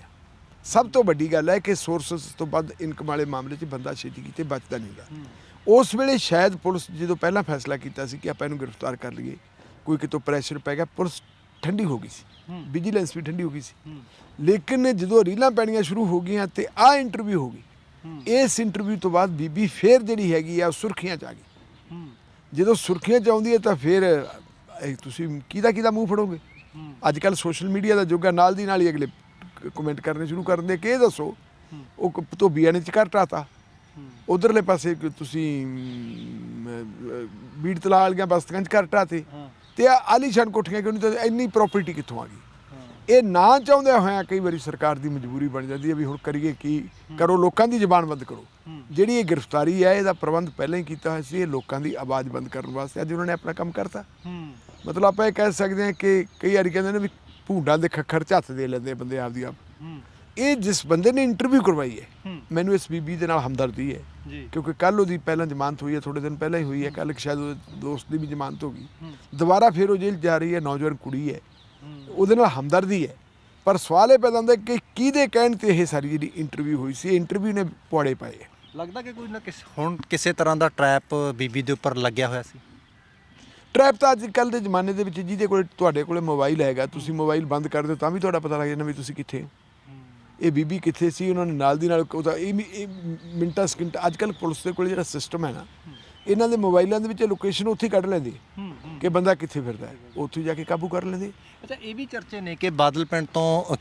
ਸਭ ਤੋਂ ਵੱਡੀ ਗੱਲ ਹੈ ਕਿ ਸੋਰਸਸ ਤੋਂ ਵੱਧ ਇਨਕਮ ਵਾਲੇ ਮਾਮਲੇ 'ਚ ਬੰਦਾ ਛੇਤੀ ਕੀਤੇ ਬਚਦਾ ਨਹੀਂਗਾ ਉਸ ਵੇਲੇ ਸ਼ਾਇਦ ਪੁਲਿਸ ਜਦੋਂ ਪਹਿਲਾਂ ਫੈਸਲਾ ਕੀਤਾ ਸੀ ਕਿ ਆਪਾਂ ਇਹਨੂੰ ਗ੍ਰਿਫਤਾਰ ਕਰ ਲਈਏ ਕੋਈ ਕਿਤੋਂ ਪ੍ਰੈਸ਼ਰ ਪੈ ਗਿਆ ਪੁਲਿਸ ਠੰਡੀ ਹੋ ਗਈ ਸੀ। ਵਿਜੀਲੈਂਸ ਵੀ ਠੰਡੀ ਹੋ ਗਈ ਸੀ। ਲੇਕਿਨ ਜਦੋਂ ਰੀਲਾਂ ਪੈਣੀਆਂ ਸ਼ੁਰੂ ਹੋ ਗਈਆਂ ਤੇ ਆਹ ਇੰਟਰਵਿਊ ਹੋ ਗਈ। ਇਸ ਇੰਟਰਵਿਊ ਤੋਂ ਬਾਅਦ ਬੀਬੀ ਫੇਰ ਜਿਹੜੀ ਹੈਗੀ ਆ ਸੁਰਖੀਆਂ 'ਚ ਆ ਗਈ। ਜਦੋਂ ਸੁਰਖੀਆਂ 'ਚ ਆਉਂਦੀ ਹੈ ਤਾਂ ਫਿਰ ਤੁਸੀਂ ਕਿਹਦਾ ਕਿਹਦਾ ਮੂੰਹ ਫੜੋਗੇ? ਅੱਜ ਕੱਲ ਸੋਸ਼ਲ ਮੀਡੀਆ ਦਾ ਯੁੱਗ ਹੈ ਨਾਲ ਦੀ ਨਾਲ ਹੀ ਅਗਲੇ ਕਮੈਂਟ ਕਰਨੇ ਸ਼ੁਰੂ ਕਰ ਦਿੰਦੇ ਕਿ ਇਹ ਦੱਸੋ। ਉਹ ਧੋਬੀਆਂ ਨੇ ਚ ਘਟਾਤਾ ਉਧਰਲੇ ਪਾਸੇ ਤੁਸੀਂ ਬੀੜ ਤਲਾ ਵਾਲੀਆਂ ਬਸਤੀਆਂ ਚ ਘਰ ਢਾਤੇ ਤੇ। ਆ ਆਲੀਸ਼ਾਨ ਕੋਠੀਆਂ ਕਿਉਂ ਨਹੀਂ ਤਾਂ ਇੰਨੀ ਪ੍ਰਾਪਰਟੀ ਕਿੱਥੋਂ ਆ ਗਈ? ਇਹ ਨਾ ਚਾਹੁੰਦੇ ਹੋਇਆ ਕਈ ਵਾਰੀ ਸਰਕਾਰ ਦੀ ਮਜਬੂਰੀ ਬਣ ਜਾਂਦੀ ਹੈ ਵੀ ਹੁਣ ਕਰੀਏ ਕੀ? ਕਰੋ ਲੋਕਾਂ ਦੀ ਜ਼ਬਾਨ ਬੰਦ ਕਰੋ। ਜਿਹੜੀ ਇਹ ਗ੍ਰਿਫਤਾਰੀ ਹੈ ਇਹਦਾ ਪ੍ਰਬੰਧ ਪਹਿਲਾਂ ਹੀ ਕੀਤਾ ਹੋਇਆ ਸੀ ਇਹ ਲੋਕਾਂ ਦੀ ਆਵਾਜ਼ ਬੰਦ ਕਰਨ ਵਾਸਤੇ ਅੱਜ ਉਹਨਾਂ ਨੇ ਆਪਣਾ ਕੰਮ ਕਰਤਾ। ਮਤਲਬ ਆਪਾਂ ਇਹ ਕਹਿ ਸਕਦੇ ਹਾਂ ਕਿ ਕਈ ਵਾਰੀ ਕਹਿੰਦੇ ਨੇ ਵੀ ਭੂੰਡਾਂ ਦੇ ਖੱਖਰ ਝੱਤ ਦੇ ਲੈਂਦੇ ਬੰਦੇ ਆਪਦੀ ਆਪ। ਇਹ ਜਿਸ ਬੰਦੇ ਨੇ ਇੰਟਰਵਿਊ ਕਰਵਾਈ ਹੈ ਮੈਨੂੰ ਇਸ ਬੀਬੀ ਦੇ ਨਾਲ ਹਮਦਰਦੀ ਹੈ। ਕਿਉਂਕਿ ਕੱਲ ਉਹਦੀ ਪਹਿਲਾਂ ਜ਼ਮਾਨਤ ਹੋਈ ਹੈ ਥੋੜੇ ਦਿਨ ਪਹਿਲਾਂ ਹੀ ਹੋਈ ਹੈ। ਕੱਲ ਸ਼ਾਇਦ ਉਹਦੇ ਦੋਸਤ ਦੀ ਵੀ ਜ਼ਮਾਨਤ ਹੋ ਗਈ। ਦੁਬਾਰਾ ਫਿਰ ਉਹ ਜੇਲ੍ਹ ਜਾ ਰਹੀ ਹੈ ਨੌਜਵਾਨ ਕੁੜੀ ਹੈ। ਉਹਦੇ ਨਾਲ ਹਮਦਰਦੀ ਹੈ। ਪਰ ਸਵਾਲ ਇਹ ਪੈਦਾ ਹੁੰਦਾ ਕਿ ਕਿਹਦੇ ਕਹਿਣ ਤੇ ਇਹ ਸਾਰੀ ਜਿਹੜੀ ਇੰਟਰਵਿਊ ਹੋਈ ਸੀ ਇੰਟਰਵਿਊ ਨੇ ਪੁਆੜੇ ਪਾਏ। ਲੱਗਦਾ ਕਿ ਕੋਈ ਨਾ ਕਿਸ ਹੁਣ ਕਿਸੇ ਤਰ੍ਹਾਂ ਦਾ ਟ੍ਰੈਪ ਬੀਬੀ ਦੇ ਉੱਪਰ ਲੱਗਿਆ ਹੋਇਆ ਸੀ। ਟ੍ਰੈਪ ਤਾਂ ਅੱਜ ਕੱਲ ਦੇ ਜ਼ਮਾਨੇ ਦੇ ਵਿੱਚ ਜਿਹਦੇ ਕੋਲ ਤੁਹਾਡੇ ਕੋਲੇ ਮੋਬਾਈਲ ਹੈਗਾ ਤੁਸੀਂ ਮੋਬਾਈਲ ਬੰਦ ਕਰ ਦਿਓ ਤਾਂ ਵੀ ਤੁਹਾਡਾ ਪਤਾ ਲੱਗ ਜਾਣਾ ਵੀ ਤੁਸੀਂ ਕਿੱਥੇ ਹੋ। ਇਹ ਬੀਬੀ ਕਿੱਥੇ ਸੀ? ਉਹਨਾਂ ਨੇ ਨਾਲ ਦੀ ਨਾਲ ਉਹਦਾ ਇਹ ਮਿੰਟਾਂ ਸਕਿੰਟ ਅੱਜ ਕੱਲ ਪੁਲਿਸ ਦੇ ਕੋਲ ਜਿਹੜਾ ਸਿਸਟਮ ਹੈ ਨਾ ਇਹਨਾਂ ਦੇ ਮੋਬਾਈਲਾਂ ਦੇ ਵਿੱਚ ਲੋਕੇਸ਼ਨ ਉੱਥੇ ਕੱਢ ਲੈਂਦੇ ਕਿ ਬੰਦਾ ਕਿੱਥੇ ਫਿਰਦਾ ਹੈ। ਉੱਥੇ ਜਾ ਕੇ ਕਾਬੂ ਕਰ ਲੈਂਦੇ ਅੱਛਾ ਇਹ ਵੀ ਚਰਚੇ ਨੇ ਕਿ ਬਾਦਲ ਪਿੰਡ ਤੋਂ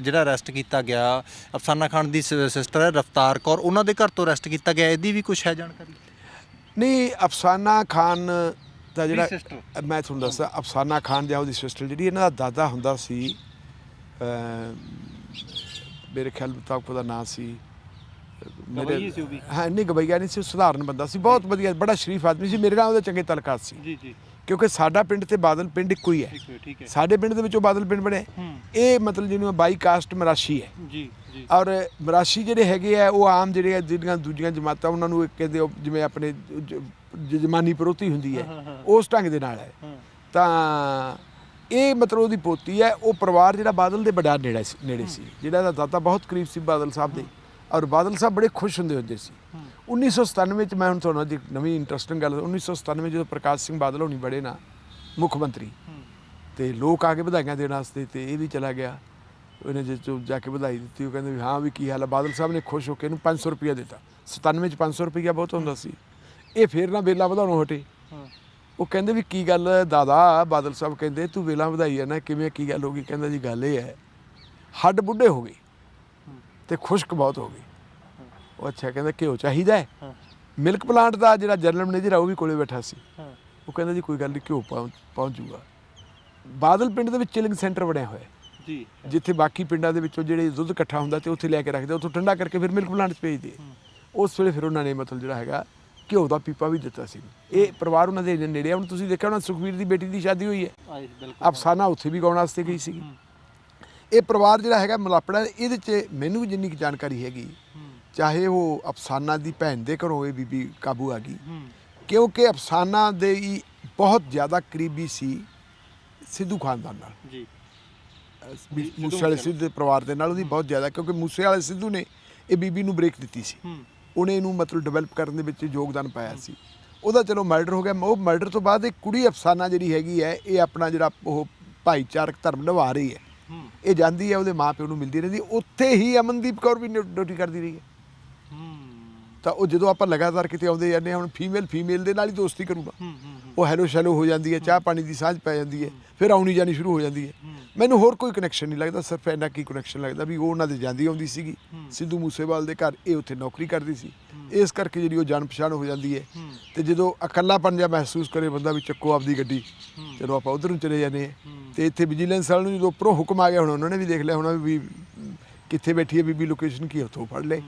ਜਿਹੜਾ ਅਰੈਸਟ ਕੀਤਾ ਗਿਆ ਅਫਸਾਨਾ ਖਾਨ ਦੀ ਸਿਸਟਰ ਹੈ ਰਫਤਾਰ ਕੌਰ ਉਹਨਾਂ ਦੇ ਘਰ ਤੋਂ ਅਰੈਸਟ ਕੀਤਾ ਗਿਆ ਇਹਦੀ ਵੀ ਕੁਝ ਹੈ ਜਾਣਕਾਰੀ? ਨਹੀਂ ਅਫਸਾਨਾ ਖਾਨ ਦਾ ਜਿਹੜਾ। ਮੈਂ ਤੁਹਾਨੂੰ ਦੱਸਾਂ ਅਫਸਾਨਾ ਖਾਨ ਜਾਂ ਉਹਦੀ ਸਿਸਟਰ ਜਿਹੜੀ ਇਹਨਾਂ ਦਾ ਦਾਦਾ ਹੁੰਦਾ ਸੀ ਮੇਰੇ ਖਿਆਲ ਮੁਤਾਬਕ ਉਹਦਾ ਨਾਂ ਸੀ ਉਹ ਵੀ। ਹਾਂ ਨਹੀਂ ਗਵਈਆ ਨਹੀਂ ਸੀ ਉਹ ਸਧਾਰਨ ਬੰਦਾ ਸੀ ਬਹੁਤ ਵਧੀਆ ਬੜਾ ਸ਼ਰੀਫ ਆਦਮੀ ਸੀ ਮੇਰੇ ਨਾਲ ਉਹਦੇ ਚੰਗੇ ਤਲਕਾਤ ਸੀ। ਜੀ ਜੀ। ਕਿਉਂਕਿ ਸਾਡਾ ਪਿੰਡ ਤੇ ਬਾਦਲ ਪਿੰਡ ਇੱਕੋ ਹੀ ਹੈ। ਸਾਡੇ ਪਿੰਡ ਦੇ ਵਿੱਚੋਂ ਬਾਦਲ ਪਿੰਡ ਬਣਿਆ ਹੂੰ। ਇਹ ਮਤਲਬ ਜਿਹਨੂੰ ਬਾਈ ਕਾਸਟ ਮਰਾਸ਼ੀ ਹੈ। ਜੀ ਜੀ। ਔਰ ਮਰਾਸ਼ੀ ਜਿਹੜੇ ਹੈਗੇ ਆ ਉਹ ਆਮ ਜਿਹੜੇ ਜਿਹੜੀਆਂ ਦੂਜੀਆਂ ਜਮਾਤਾਂ ਉਹਨਾਂ ਨੂੰ ਇੱਕ ਕਹਿੰਦੇ ਉਹ ਜਿਵੇਂ ਆਪਣੇ ਜਮਾਨੀ ਪ੍ਰੋਤੀ ਹੁੰਦੀ ਹੈ ਉਸ ਢੰਗ ਦੇ ਨਾਲ ਹਾਂ। ਤਾਂ ਇਹ ਮਤਲਬ ਉਹਦੀ ਪੋਤੀ ਹੈ ਉਹ ਪਰਿਵਾਰ ਜਿਹੜਾ ਬਾਦਲ ਦੇ ਬੜਾ ਨੇੜੇ ਸੀ ਨੇੜੇ ਸੀ। ਜਿਹੜਾ ਦਾ ਦਾਤਾ ਬਹੁਤ ਕਰੀਬ ਸੀ ਬਾਦਲ ਸਾਹਿਬ ਦੇ। ਔਰ ਬਾਦਲ ਸਾਹਿਬ ਬੜੇ ਖੁਸ਼ ਹੁੰਦੇ ਹੁੰਦੇ ਸੀ। 1997 ਚ ਮੈਂ ਹੁਣ ਤੁਹਾਨੂੰ ਇੱਕ ਨਵੀਂ ਇੰਟਰਸਟਿੰਗ ਗੱਲ 1997 ਜਦੋਂ ਪ੍ਰਕਾਸ਼ ਸਿੰਘ ਬਾਦਲ ਹੋਣੀ ਬੜੇ ਨਾ ਮੁੱਖ ਮੰਤਰੀ। ਤੇ ਲੋਕ ਆ ਕੇ ਵਧਾਈਆਂ ਦੇਣ ਵਾਸਤੇ ਤੇ ਇਹ ਵੀ ਚਲਾ ਗਿਆ। ਉਹਨੇ ਜੇ ਚੋ ਜਾ ਕੇ ਵਧਾਈ ਦਿੱਤੀ ਉਹ ਕਹਿੰਦੇ ਵੀ ਹਾਂ ਵੀ ਕੀ ਹਾਲ ਹੈ ਬਾਦਲ ਸਾਹਿਬ ਨੇ ਖੁਸ਼ ਹੋ ਕੇ ਇਹਨੂੰ 500 ਰੁਪਇਆ ਦਿੱਤਾ। 97 ਚ 500 ਰੁਪਇਆ ਬਹੁਤ ਹੁੰਦਾ ਸੀ। ਇਹ ਫੇਰ ਨਾ ਵੇਲਾ ਵਧਾਉਣੋਂ ਹਟੇ। ਉਹ ਕਹਿੰਦੇ ਵੀ ਕੀ ਗੱਲ ਦਾਦਾ ਬਾਦਲ ਸਾਹਿਬ ਕਹਿੰਦੇ ਤੂੰ ਵੇਲਾ ਵਧਾਈ ਹੈ ਨਾ ਕਿਵੇਂ ਕੀ ਗੱਲ ਹੋ ਗਈ? ਕਹਿੰਦਾ ਜੀ ਗੱਲ ਇਹ ਹੈ ਹੱਡ ਬੁੱਢੇ ਹੋ ਗਏ ਤੇ ਖੁਸ਼ਕ ਬਹੁਤ ਹੋ ਗਈ। ਉਹ ਅੱਛਾ ਕਹਿੰਦਾ ਘਿਓ ਚਾਹੀਦਾ ਹੈ? ਮਿਲਕ ਪਲਾਂਟ ਦਾ ਜਿਹੜਾ ਜਨਰਲ ਮੈਨੇਜਰ ਆ ਉਹ ਵੀ ਕੋਲੇ ਬੈਠਾ ਸੀ। ਉਹ ਕਹਿੰਦਾ ਜੀ ਕੋਈ ਗੱਲ ਨਹੀਂ ਘਿਓ ਪਹੁੰਚ ਪਹੁੰਚ ਜੂਗਾ ਬਾਦਲ ਪਿੰਡ ਦੇ ਵਿੱਚ ਚਿਲਿੰਗ ਸੈਂਟਰ ਬਣਿਆ ਹੋਇਆ ਜੀ। ਜਿੱਥੇ ਬਾਕੀ ਪਿੰਡਾਂ ਦੇ ਵਿੱਚੋਂ ਜਿਹੜੇ ਦੁੱਧ ਇਕੱਠਾ ਹੁੰਦਾ ਤੇ ਉੱਥੇ ਲੈ ਕੇ ਰੱਖਦੇ ਉੱਥੋਂ ਠੰਡਾ ਕਰਕੇ ਫਿਰ ਮਿਲਕ ਪਲਾਂਟ 'ਚ ਭੇਜਦੇ ਉਸ ਵੇਲੇ ਫਿਰ ਉਹਨਾਂ ਨੇ ਮਤਲਬ ਜਿਹੜਾ ਹੈਗਾ ਘਿਓ ਦਾ ਪੀਪਾ ਵੀ ਦਿੱਤਾ ਸੀ। ਇਹ ਪਰਿਵਾਰ ਉਹਨਾਂ ਦੇ ਨੇੜੇ ਆ। ਹੁਣ ਤੁਸੀਂ ਦੇਖਿਆ ਹੋਣਾ ਸੁਖਵੀਰ ਦੀ ਬੇਟੀ ਦੀ ਸ਼ਾਦੀ ਹੋਈ ਹੈ। ਅਫਸਾਨਾ ਉੱਥੇ ਵੀ ਗਾਉਣ ਵਾਸਤੇ ਗਈ ਸੀਗੀ। ਇਹ ਪਰਿਵਾਰ ਜਿਹੜਾ ਹੈਗਾ ਮਲਾਪੜਾ ਇਹਦੇ 'ਚ ਮੈਨੂੰ ਵੀ ਜਿੰਨੀ ਕੁ ਜਾਣਕਾਰੀ ਹੈਗੀ ਚਾਹੇ ਉਹ ਅਫਸਾਨਾ ਦੀ ਭੈਣ ਦੇ ਘਰੋਂ ਇਹ ਬੀਬੀ ਕਾਬੂ ਆ ਗਈ। ਕਿਉਂਕਿ ਅਫਸਾਨਾ ਦੇ ਹੀ ਬਹੁਤ ਜ਼ਿਆਦਾ ਕਰੀਬੀ ਸੀ ਸਿੱਧੂ ਖਾਨਦਾਨ ਨਾਲ। ਜੀ। ਮੂਸੇ ਵਾਲੇ ਸਿੱਧੂ ਦੇ ਪਰਿਵਾਰ ਦੇ ਨਾਲ ਉਹਦੀ ਬਹੁਤ ਜ਼ਿਆਦਾ ਕਿਉਂਕਿ ਮੂਸੇ ਵਾਲੇ ਸਿੱਧੂ ਨੇ ਇਹ ਬੀਬੀ ਨੂੰ ਬ੍ਰੇਕ ਦਿੱਤੀ ਸੀ। ਉਹਨੇ ਇਹਨੂੰ ਮਤਲਬ ਡਿਵੈਲਪ ਕਰਨ ਦੇ ਵਿੱਚ ਯੋਗਦਾਨ ਪਾਇਆ ਸੀ। ਉਹਦਾ ਚਲੋ ਮਰਡਰ ਹੋ ਗਿਆ। ਉਹ ਮਰਡਰ ਤੋਂ ਬਾਅਦ ਇਹ ਕੁੜੀ ਅਫਸਾਨਾ ਜਿਹੜੀ ਹੈਗੀ ਹੈ ਇਹ ਆਪਣਾ ਜਿਹੜਾ ਉਹ ਭਾਈਚਾਰਕ ਧਰਮ ਨਿਭਾ ਰਹੀ ਹੈ। ਇਹ ਜਾਂਦੀ ਹੈ ਉਹਦੇ ਮਾਪਿਓ ਨੂੰ ਮਿਲਦੀ ਰਹਿੰਦੀ ਉੱਥੇ ਹੀ ਅਮਨਦੀਪ ਕੌਰ ਵੀ ਡਿਊਟੀ ਕਰਦੀ ਰਹੀ ਹੂੰ। ਤਾਂ ਉਹ ਜਦੋਂ ਆਪਾਂ ਲਗਾਤਾਰ ਕਿਤੇ ਆਉਂਦੇ ਜਾਂਦੇ ਹੁਣ ਫੀਮੇਲ ਫੀਮੇਲ ਦੇ ਨਾਲ ਹੀ ਦੋਸਤੀ ਕਰੂਗਾ। ਉਹ ਹੈਲੋ ਸ਼ੈਲੋ ਹੋ ਜਾਂਦੀ ਹੈ ਚਾਹ ਪਾਣੀ ਦੀ ਸਾਂਝ ਪੈ ਜਾਂਦੀ ਹੈ ਫਿਰ ਆਉਣੀ ਜਾਣੀ ਸ਼ੁਰੂ ਹੋ ਜਾਂਦੀ ਹੈ। ਮੈਨੂੰ ਹੋਰ ਕੋਈ ਕਨੈਕਸ਼ਨ ਨਹੀਂ ਲੱਗਦਾ ਸਿਰਫ ਇੰਨਾ ਕੀ ਕਨੈਕਸ਼ਨ ਲੱਗਦਾ ਵੀ ਉਹ ਉਹਨਾਂ ਦੇ ਜਾਂਦੀ ਆਉਂਦੀ ਸੀਗੀ। ਸਿੱਧੂ ਮੂਸੇਵਾਲ ਦੇ ਘਰ ਇਹ ਉੱਥੇ ਨੌਕਰੀ ਕਰਦੀ ਸੀ। ਇਸ ਕਰਕੇ ਜਿਹੜੀ ਉਹ ਜਾਣ ਪਛਾਣ ਹੋ ਜਾਂਦੀ ਹੈ। ਤੇ ਜਦੋਂ ਇਕੱਲਾਪਨ ਜਿਹਾ ਮਹਿਸੂਸ ਕਰੇ ਬੰਦਾ ਵੀ ਚੱਕੋ ਆਪਦੀ ਗੱਡੀ। ਚਲੋ ਆਪਾਂ ਉਧਰ ਨੂੰ ਚਲੇ ਜਾਂਦੇ ਹਾਂ। ਤੇ ਇੱਥੇ ਵਿਜੀਲੈਂਸ ਵਾਲ ਨੂੰ ਜਦੋਂ ਉੱਪਰੋਂ ਹੁਕਮ ਆ ਗਿਆ ਹੁਣ ਉਹਨਾਂ ਨੇ ਵੀ ਦੇਖ ਲਿਆ ਹੋਣਾ ਵੀ ਕਿੱਥੇ ਬੈਠੀ ਹੈ ਬੀਬੀ ਲੋਕੇਸ਼ਨ ਕੀ ਹੈ, ਉੱਥੋਂ ਫੜ ਲੈ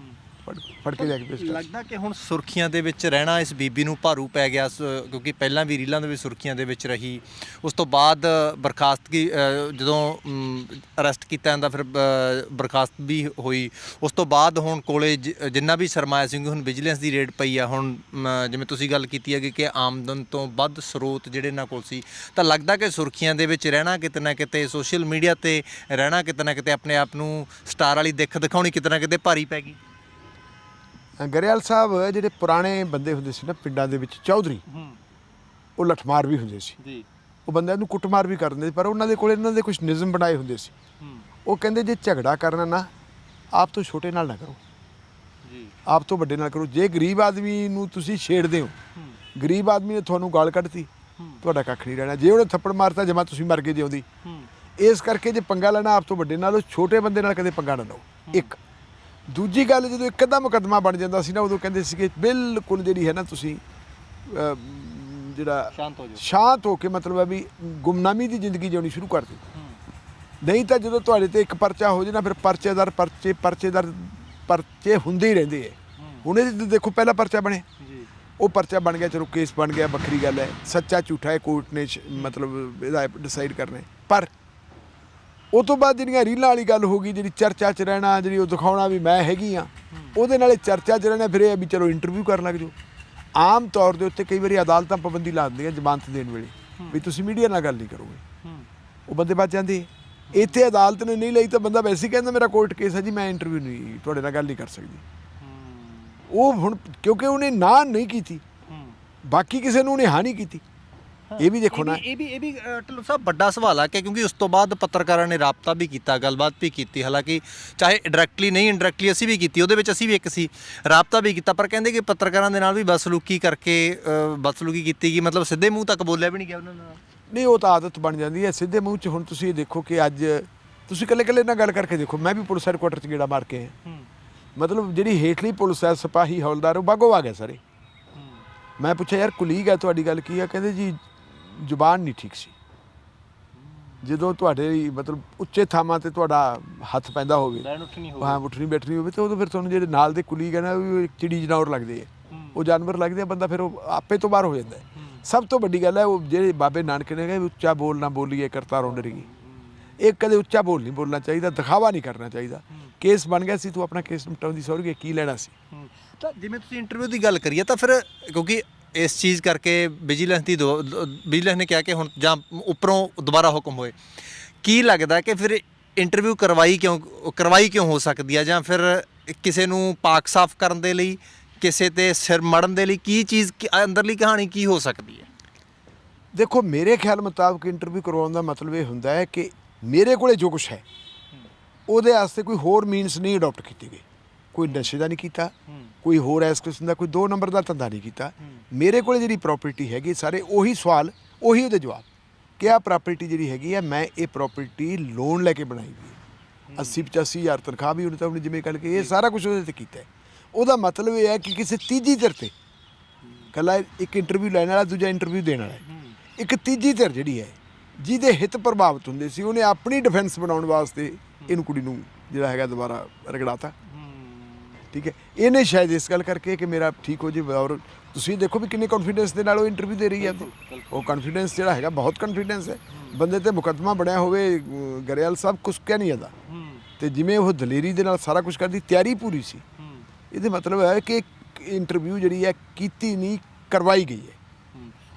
ਫੜ ਫੜ ਕੇ ਲੈ ਕੇ ਭੇਜ ਦਿੱਤਾ। ਲੱਗਦਾ ਕਿ ਹੁਣ ਸੁਰਖੀਆਂ ਦੇ ਵਿੱਚ ਰਹਿਣਾ ਇਸ ਬੀਬੀ ਨੂੰ ਭਾਰੂ ਪੈ ਗਿਆ ਸ- ਕਿਉਂਕਿ ਪਹਿਲਾਂ ਵੀ ਰੀਲਾਂ ਦੇ ਵਿੱਚ ਸੁਰਖੀਆਂ ਦੇ ਵਿੱਚ ਰਹੀ। ਉਸ ਤੋਂ ਬਾਅਦ ਬਰਖਾਸਤਗੀ ਅ, ਜਦੋਂ ਅਰੈਸਟ ਕੀਤਾ ਜਾਂਦਾ ਫਿਰ ਬਰਖਾਸਤ ਵੀ ਹੋਈ। ਉਸ ਤੋਂ ਬਾਅਦ ਹੁਣ ਕੋਲੇ ਜਿੰਨਾ ਵੀ ਸਰਮਾਇਆ ਸਿੰਘ ਹੁਣ ਵਿਜੀਲੈਂਸ ਦੀ ਰੇਡ ਪਈ ਆ। ਹੁਣ ਜਿਵੇਂ ਤੁਸੀਂ ਗੱਲ ਕੀਤੀ ਹੈ ਕਿ ਆਮਦਨ ਤੋਂ ਵੱਧ ਸਰੋਤ ਜਿਹੜੇ ਇਹਨਾਂ ਕੋਲ ਸੀ ਤਾਂ ਲੱਗਦਾ ਕਿ ਸੁਰਖੀਆਂ ਦੇ ਵਿੱਚ ਰਹਿਣਾ ਕਿਤੇ ਨਾ ਕਿਤੇ ਸੋਸ਼ਲ ਮੀਡੀਆ ਤੇ ਰਹਿਣਾ ਕਿਤੇ ਨਾ ਕਿਤੇ ਆਪਣੇ ਆਪ ਨੂੰ ਸਟਾਰ ਵਾਲੀ ਦਿੱਖ ਦਿਖਾਉਣੀ ਕਿਤੇ ਨਾ ਕਿਤੇ ਭਾਰੀ ਪੈ ਗਈ। ਗਰੇਵਾਲ ਸਾਹਿਬ ਜਿਹੜੇ ਪੁਰਾਣੇ ਬੰਦੇ ਹੁੰਦੇ ਸੀ ਨਾ ਪਿੰਡਾਂ ਦੇ ਵਿੱਚ ਚੌਧਰੀ ਉਹ ਲਠਮਾਰ ਵੀ ਹੁੰਦੇ ਸੀ। ਜੀ। ਉਹ ਬੰਦਿਆਂ ਨੂੰ ਕੁੱਟਮਾਰ ਵੀ ਕਰਦੇ ਸੀ ਪਰ ਉਹਨਾਂ ਦੇ ਕੋਲ ਇਹਨਾਂ ਦੇ ਕੁਝ ਨਿਯਮ ਬਣਾਏ ਹੁੰਦੇ ਸੀ। ਉਹ ਕਹਿੰਦੇ ਜੇ ਝਗੜਾ ਕਰਨਾ ਨਾ ਆਪ ਤੋਂ ਛੋਟੇ ਨਾਲ ਨਾ ਕਰੋ। ਜੀ। ਆਪ ਤੋਂ ਵੱਡੇ ਨਾਲ ਕਰੋ। ਜੇ ਗਰੀਬ ਆਦਮੀ ਨੂੰ ਤੁਸੀਂ ਛੇੜਦੇ ਹੋ ਗਰੀਬ ਆਦਮੀ ਨੇ ਤੁਹਾਨੂੰ ਗਾਲ ਕੱਢਤੀ। ਤੁਹਾਡਾ ਕੱਖ ਨਹੀਂ ਰਹਿਣਾ। ਜੇ ਉਹਨੇ ਥੱਪੜ ਮਾਰਤਾ ਜਮਾ ਤੁਸੀਂ ਮਰ ਗਏ ਜਿਉਂਦੀ। ਇਸ ਕਰਕੇ ਜੇ ਪੰਗਾ ਲੈਣਾ ਆਪ ਤੋਂ ਵੱਡੇ ਨਾਲ ਉਹ ਛੋਟੇ ਬੰਦੇ ਨਾਲ ਕਦੇ ਪੰਗਾ ਨਾ ਲਓ। ਇੱਕ ਦੂਜੀ ਗੱਲ ਜਦੋਂ ਇੱਕ ਅੱਧਾ ਮੁਕੱਦਮਾ ਬਣ ਜਾਂਦਾ ਸੀ ਨਾ ਉਦੋਂ ਕਹਿੰਦੇ ਸੀ ਕਿ ਬਿਲਕੁਲ ਜਿਹੜੀ ਹੈ ਨਾ ਤੁਸੀਂ ਜਿਹੜਾ ਸ਼ਾਂਤ ਹੋ ਜਾਓ। ਸ਼ਾਂਤ ਹੋ ਕੇ ਮਤਲਬ ਹੈ ਵੀ ਗੁੰਮਨਾਮੀ ਦੀ ਜ਼ਿੰਦਗੀ ਜਿਉਣੀ ਸ਼ੁਰੂ ਕਰ ਦਿਓ ਹੂੰ। ਨਹੀਂ ਤਾਂ ਜਦੋਂ ਤੁਹਾਡੇ ਤੇ ਇੱਕ ਪਰਚਾ ਹੋ ਜੇ ਨਾ ਫਿਰ ਪਰਚੇਦਾਰ ਪਰਚੇ ਪਰਚੇਦਾਰ ਪਰਚੇ ਹੁੰਦੇ ਹੀ ਰਹਿੰਦੇ ਐ ਹੁਣ ਇਹ ਦੇਖੋ ਪਹਿਲਾ ਪਰਚਾ ਬਣਿਆ ਜੀ। ਉਹ ਪਰਚਾ ਬਣ ਗਿਆ ਚਲੋ ਕੇਸ ਬਣ ਗਿਆ ਵੱਖਰੀ ਗੱਲ ਹੈ। ਸੱਚਾ ਝੂਠਾ ਹੈ ਕੋਰਟ ਨੇ ਮਤਲਬ ਇਹਦਾ ਡਿਸਾਈਡ ਕਰਨਾ। ਪਰ ਉਹ ਤੋਂ ਬਾਅਦ ਜਿਹੜੀਆਂ ਰੀਲਾਂ ਵਾਲੀ ਗੱਲ ਹੋ ਗਈ, ਜਿਹੜੀ ਚਰਚਾ 'ਚ ਰਹਿਣਾ, ਜਿਹੜੀ ਉਹ ਦਿਖਾਉਣਾ ਵੀ ਮੈਂ ਹੈਗੀ ਆ, ਉਹਦੇ ਨਾਲੇ ਚਰਚਾ 'ਚ ਰਹਿਣਾ, ਫਿਰ ਇਹ ਵੀ ਚਲੋ ਇੰਟਰਵਿਊ ਕਰਨ ਲੱਗ ਜਾਓ। ਆਮ ਤੌਰ ਦੇ ਉੱਤੇ ਕਈ ਵਾਰੀ ਅਦਾਲਤਾਂ ਪਾਬੰਦੀ ਲਾ ਦਿੰਦੀਆਂ ਜ਼ਮਾਨਤ ਦੇਣ ਵੇਲੇ, ਵੀ ਤੁਸੀਂ ਮੀਡੀਆ ਨਾਲ ਗੱਲ ਨਹੀਂ ਕਰੋਗੇ। ਉਹ ਬੰਦੇ ਬਚ ਜਾਂਦੇ ਇੱਥੇ ਅਦਾਲਤ ਨੇ ਨਹੀਂ ਲਈ ਤਾਂ ਬੰਦਾ ਵੈਸੇ ਕਹਿੰਦਾ, ਮੇਰਾ ਕੋਰਟ ਕੇਸ ਹੈ ਜੀ, ਮੈਂ ਇੰਟਰਵਿਊ ਨਹੀਂ, ਤੁਹਾਡੇ ਨਾਲ ਗੱਲ ਨਹੀਂ ਕਰ ਸਕਦੀ। ਉਹ ਹੁਣ ਕਿਉਂਕਿ ਉਹਨੇ ਨਾ ਨਹੀਂ ਕੀਤੀ, ਬਾਕੀ ਕਿਸੇ ਨੂੰ ਉਹਨੇ ਹਾਂ ਨਹੀਂ ਕੀਤੀ। ਇਹ ਵੀ ਦੇਖੋ ਨਾ। ਇਹ ਵੀ ਇਹ ਵੀ ਢਿੱਲੋਂ ਸਾਹਿਬ ਵੱਡਾ ਸਵਾਲ ਆ ਕਿ ਕਿਉਂਕਿ ਉਸ ਤੋਂ ਬਾਅਦ ਪੱਤਰਕਾਰਾਂ ਨੇ ਰਾਬਤਾ ਵੀ ਕੀਤਾ ਗੱਲਬਾਤ ਵੀ ਕੀਤੀ ਹਾਲਾਂਕਿ ਚਾਹੇ ਡਾਇਰੈਕਟਲੀ ਨਹੀਂ ਇਨਡਾਇਰੈਕਟਲੀ ਅਸੀਂ ਵੀ ਕੀਤੀ ਉਹਦੇ ਵਿੱਚ ਅਸੀਂ ਵੀ ਇੱਕ ਸੀ ਰਾਬਤਾ ਵੀ ਕੀਤਾ ਪਰ ਕਹਿੰਦੇ ਕਿ ਪੱਤਰਕਾਰਾਂ ਦੇ ਨਾਲ ਵੀ ਬਦਸਲੂਕੀ ਕਰਕੇ ਅ, ਬਦਸਲੂਕੀ ਕੀਤੀ ਗਈ ਮਤਲਬ ਸਿੱਧੇ ਮੂੰਹ ਤੱਕ ਬੋਲਿਆ ਵੀ ਨਹੀਂ ਗਿਆ ਉਹਨਾਂ ਨਾਲ। ਨਹੀਂ ਉਹ ਤਾਂ ਆਦਤ ਬਣ ਜਾਂਦੀ ਹੈ ਸਿੱਧੇ ਮੂੰਹ 'ਚ ਹੁਣ ਤੁਸੀਂ ਇਹ ਦੇਖੋ ਕਿ ਅੱਜ ਤੁਸੀਂ ਇਕੱਲੇ ਇਕੱਲੇ ਨਾਲ ਗੱਲ ਕਰਕੇ ਦੇਖੋ ਮੈਂ ਵੀ ਪੁਲਿਸ ਹੈਡਕੁਆਟਰ 'ਚ ਗੇੜਾ ਮਾਰ ਕੇ ਆਇਆ। ਹੂੰ। ਮਤਲਬ ਜਿਹੜੀ ਹੇਠਲੀ ਪੁਲਿਸ ਹੈ ਸਿਪਾਹੀ ਹੌਲਦਾਰ ਉਹ ਬਾਗੋ ਆ ਗਏ ਸਾਰੇ। ਮੈਂ ਪੁੱਛਿਆ ਯਾਰ ਕੁਲੀਗ ਹੈ ਤੁਹਾਡੀ ਗੱਲ ਕੀ ਹੈ ਕਹਿੰਦੇ ਜੀ ਜ਼ੁਬਾਨ ਨਹੀਂ ਠੀਕ ਸੀ। ਜਦੋਂ ਤੁਹਾਡੇ ਮਤਲਬ ਉੱਚੇ ਥਾਵਾਂ ਤੇ ਤੁਹਾਡਾ ਹੱਥ ਪੈਂਦਾ ਹੋਵੇ ਲੈਣ ਉੱਠਣੀ ਹੋ ਹਾਂ ਉੱਠਣੀ ਬੈਠਣੀ ਹੋਵੇ ਤੇ ਉਦੋਂ ਫਿਰ ਤੁਹਾਨੂੰ ਜਿਹੜੇ ਨਾਲ ਦੇ ਕੁਲੀਗ ਹੈ ਨਾ ਉਹ ਇੱਕ ਚਿੜੀ ਜਨੌਰ ਲੱਗਦੇ ਆ। ਉਹ ਜਾਨਵਰ ਲੱਗਦੇ ਆ ਬੰਦਾ ਫਿਰ ਉਹ ਆਪੇ ਤੋਂ ਬਾਹਰ ਹੋ ਜਾਂਦਾ। ਸਭ ਤੋਂ ਵੱਡੀ ਗੱਲ ਹੈ ਉਹ ਜਿਹੜੇ ਬਾਬੇ ਨਾਨਕ ਨੇ ਕਿਹਾ ਉੱਚਾ ਬੋਲ ਨਾ ਬੋਲੀਏ ਕਰਤਾ ਰੋਣ ਡਰੀ ਇਹ ਕਦੇ ਉੱਚਾ ਬੋਲ ਨਹੀਂ ਬੋਲਣਾ ਚਾਹੀਦਾ ਦਿਖਾਵਾ ਨਹੀਂ ਕਰਨਾ ਚਾਹੀਦਾ। ਕੇਸ ਬਣ ਗਿਆ ਸੀ ਤੂੰ ਆਪਣਾ ਕੇਸ ਨਿਪਟਾਉਣ ਦੀ ਸੌਰਗੇ ਕੀ ਲੈਣਾ ਸੀ? ਤਾਂ ਜਿਵੇਂ ਤੁਸੀਂ ਇੰਟਰਵਿਊ ਦੀ ਗੱਲ ਕਰੀਏ ਤਾਂ ਫਿਰ ਕਿਉਂਕਿ ਇਸ ਚੀਜ਼ ਕਰਕੇ ਵਿਜੀਲੈਂਸ ਦੀ ਦੋ- ਵਿਜੀਲੈਂਸ ਨੇ ਕਿਹਾ ਕਿ ਹੁਣ ਜਾਂ ਉੱਪਰੋਂ ਦੁਬਾਰਾ ਹੁਕਮ ਹੋਏ। ਕੀ ਲੱਗਦਾ ਕਿ ਫਿਰ ਇੰਟਰਵਿਊ ਕਰਵਾਈ ਕਿਉਂ ਕਰਵਾਈ ਕਿਉਂ ਹੋ ਸਕਦੀ ਹੈ ਜਾਂ ਫਿਰ ਕਿਸੇ ਨੂੰ ਪਾਕ ਸਾਫ਼ ਕਰਨ ਦੇ ਲਈ, ਕਿਸੇ ਤੇ ਸਿਰ ਮੜਨ ਦੇ ਲਈ ਕੀ ਚੀਜ਼ ਅੰਦਰਲੀ ਕਹਾਣੀ ਕੀ ਹੋ ਸਕਦੀ ਹੈ? ਦੇਖੋ, ਮੇਰੇ ਖਿਆਲ ਮੁਤਾਬਕ ਇੰਟਰਵਿਊ ਕਰਵਾਉਣ ਦਾ ਮਤਲਬ ਇਹ ਹੁੰਦਾ ਹੈ ਕਿ ਮੇਰੇ ਕੋਲੇ ਜੋ ਕੁਝ ਹੈ, ਉਹਦੇ ਵਾਸਤੇ ਕੋਈ ਹੋਰ ਮੀਨਸ ਨਹੀਂ ਅਡਾਪਟ ਕੀਤੇ ਗਏ ਕੋਈ ਨਸ਼ੇ ਦਾ ਨਹੀਂ ਕੀਤਾ ਕੋਈ ਹੋਰ ਐਸ ਕਿਸਮ ਦਾ ਕੋਈ ਦੋ ਨੰਬਰ ਦਾ ਧੰਦਾ ਨਹੀਂ ਕੀਤਾ। ਮੇਰੇ ਕੋਲੇ ਜਿਹੜੀ ਪ੍ਰਾਪਰਟੀ ਹੈਗੀ ਸਾਰੇ ਉਹੀ ਸਵਾਲ ਉਹੀ ਉਹਦੇ ਜਵਾਬ। ਕਿ ਆਹ ਪ੍ਰਾਪਰਟੀ ਜਿਹੜੀ ਹੈਗੀ ਹੈ ਮੈਂ ਇਹ ਪ੍ਰਾਪਰਟੀ ਲੋਨ ਲੈ ਕੇ ਬਣਾਈ ਹੈ। 80 85 ਹਜ਼ਾਰ ਤਨਖਾਹ ਵੀ ਉਹਨੇ ਤਾਂ ਉਹਨੇ ਜਿਵੇਂ ਕੱਲ ਕੇ ਇਹ ਸਾਰਾ ਕੁਝ ਉਹਦੇ ਤੇ ਕੀਤਾ ਉਹਦਾ ਮਤਲਬ ਇਹ ਹੈ ਕਿ ਕਿਸੇ ਤੀਜੀ ਧਿਰ ਤੇ। ਕੱਲਾ ਇੱਕ ਇੰਟਰਵਿਊ ਲੈਣ ਵਾਲਾ ਦੂਜਾ ਇੰਟਰਵਿਊ ਦੇਣ ਵਾਲਾ। ਇੱਕ ਤੀਜੀ ਧਿਰ ਜਿਹੜੀ ਹੈ ਜਿਹਦੇ ਹਿੱਤ ਪ੍ਰਭਾਵਿਤ ਹੁੰਦੇ ਸੀ ਉਹਨੇ ਆਪਣੀ ਡਿਫੈਂਸ ਬਣਾਉਣ ਵਾਸਤੇ ਇਹਨੂੰ ਕੁੜੀ ਨੂੰ ਜਿਹੜਾ ਹੈਗਾ ਦੁਬਾਰਾ ਰਗੜਾਤਾ। ਠੀਕ ਹੈ। ਇਹਨੇ ਸ਼ਾਇਦ ਇਸ ਗੱਲ ਕਰਕੇ ਕਿ ਮੇਰਾ ਠੀਕ ਹੋ ਜਾਵੇ ਔਰ ਤੁਸੀਂ ਦੇਖੋ ਵੀ ਕਿੰਨੇ ਕੌਨਫੀਡੈਂਸ ਦੇ ਨਾਲ ਉਹ ਇੰਟਰਵਿਊ ਦੇ ਰਹੀ ਹੈ। ਉਹ ਕੌਨਫੀਡੈਂਸ ਜਿਹੜਾ ਹੈਗਾ ਬਹੁਤ ਕੌਨਫੀਡੈਂਸ ਹੈ। ਬੰਦੇ ਤੇ ਮੁਕੱਦਮਾ ਬਣਿਆ ਹੋਵੇ ਗਰੇਵਾਲ ਸਾਹਿਬ ਕੁਛ ਕਹਿ ਨਹੀਂ ਜਾਂਦਾ। ਤੇ ਜਿਵੇਂ ਉਹ ਦਲੇਰੀ ਦੇ ਨਾਲ ਸਾਰਾ ਕੁਝ ਕਰਦੀ ਤਿਆਰੀ ਪੂਰੀ ਸੀ। ਇਹਦੇ ਮਤਲਬ ਹੈ ਕਿ ਇੰਟਰਵਿਊ ਜਿਹੜੀ ਹੈ ਕੀਤੀ ਨਹੀਂ ਕਰਵਾਈ ਗਈ ਹੈ।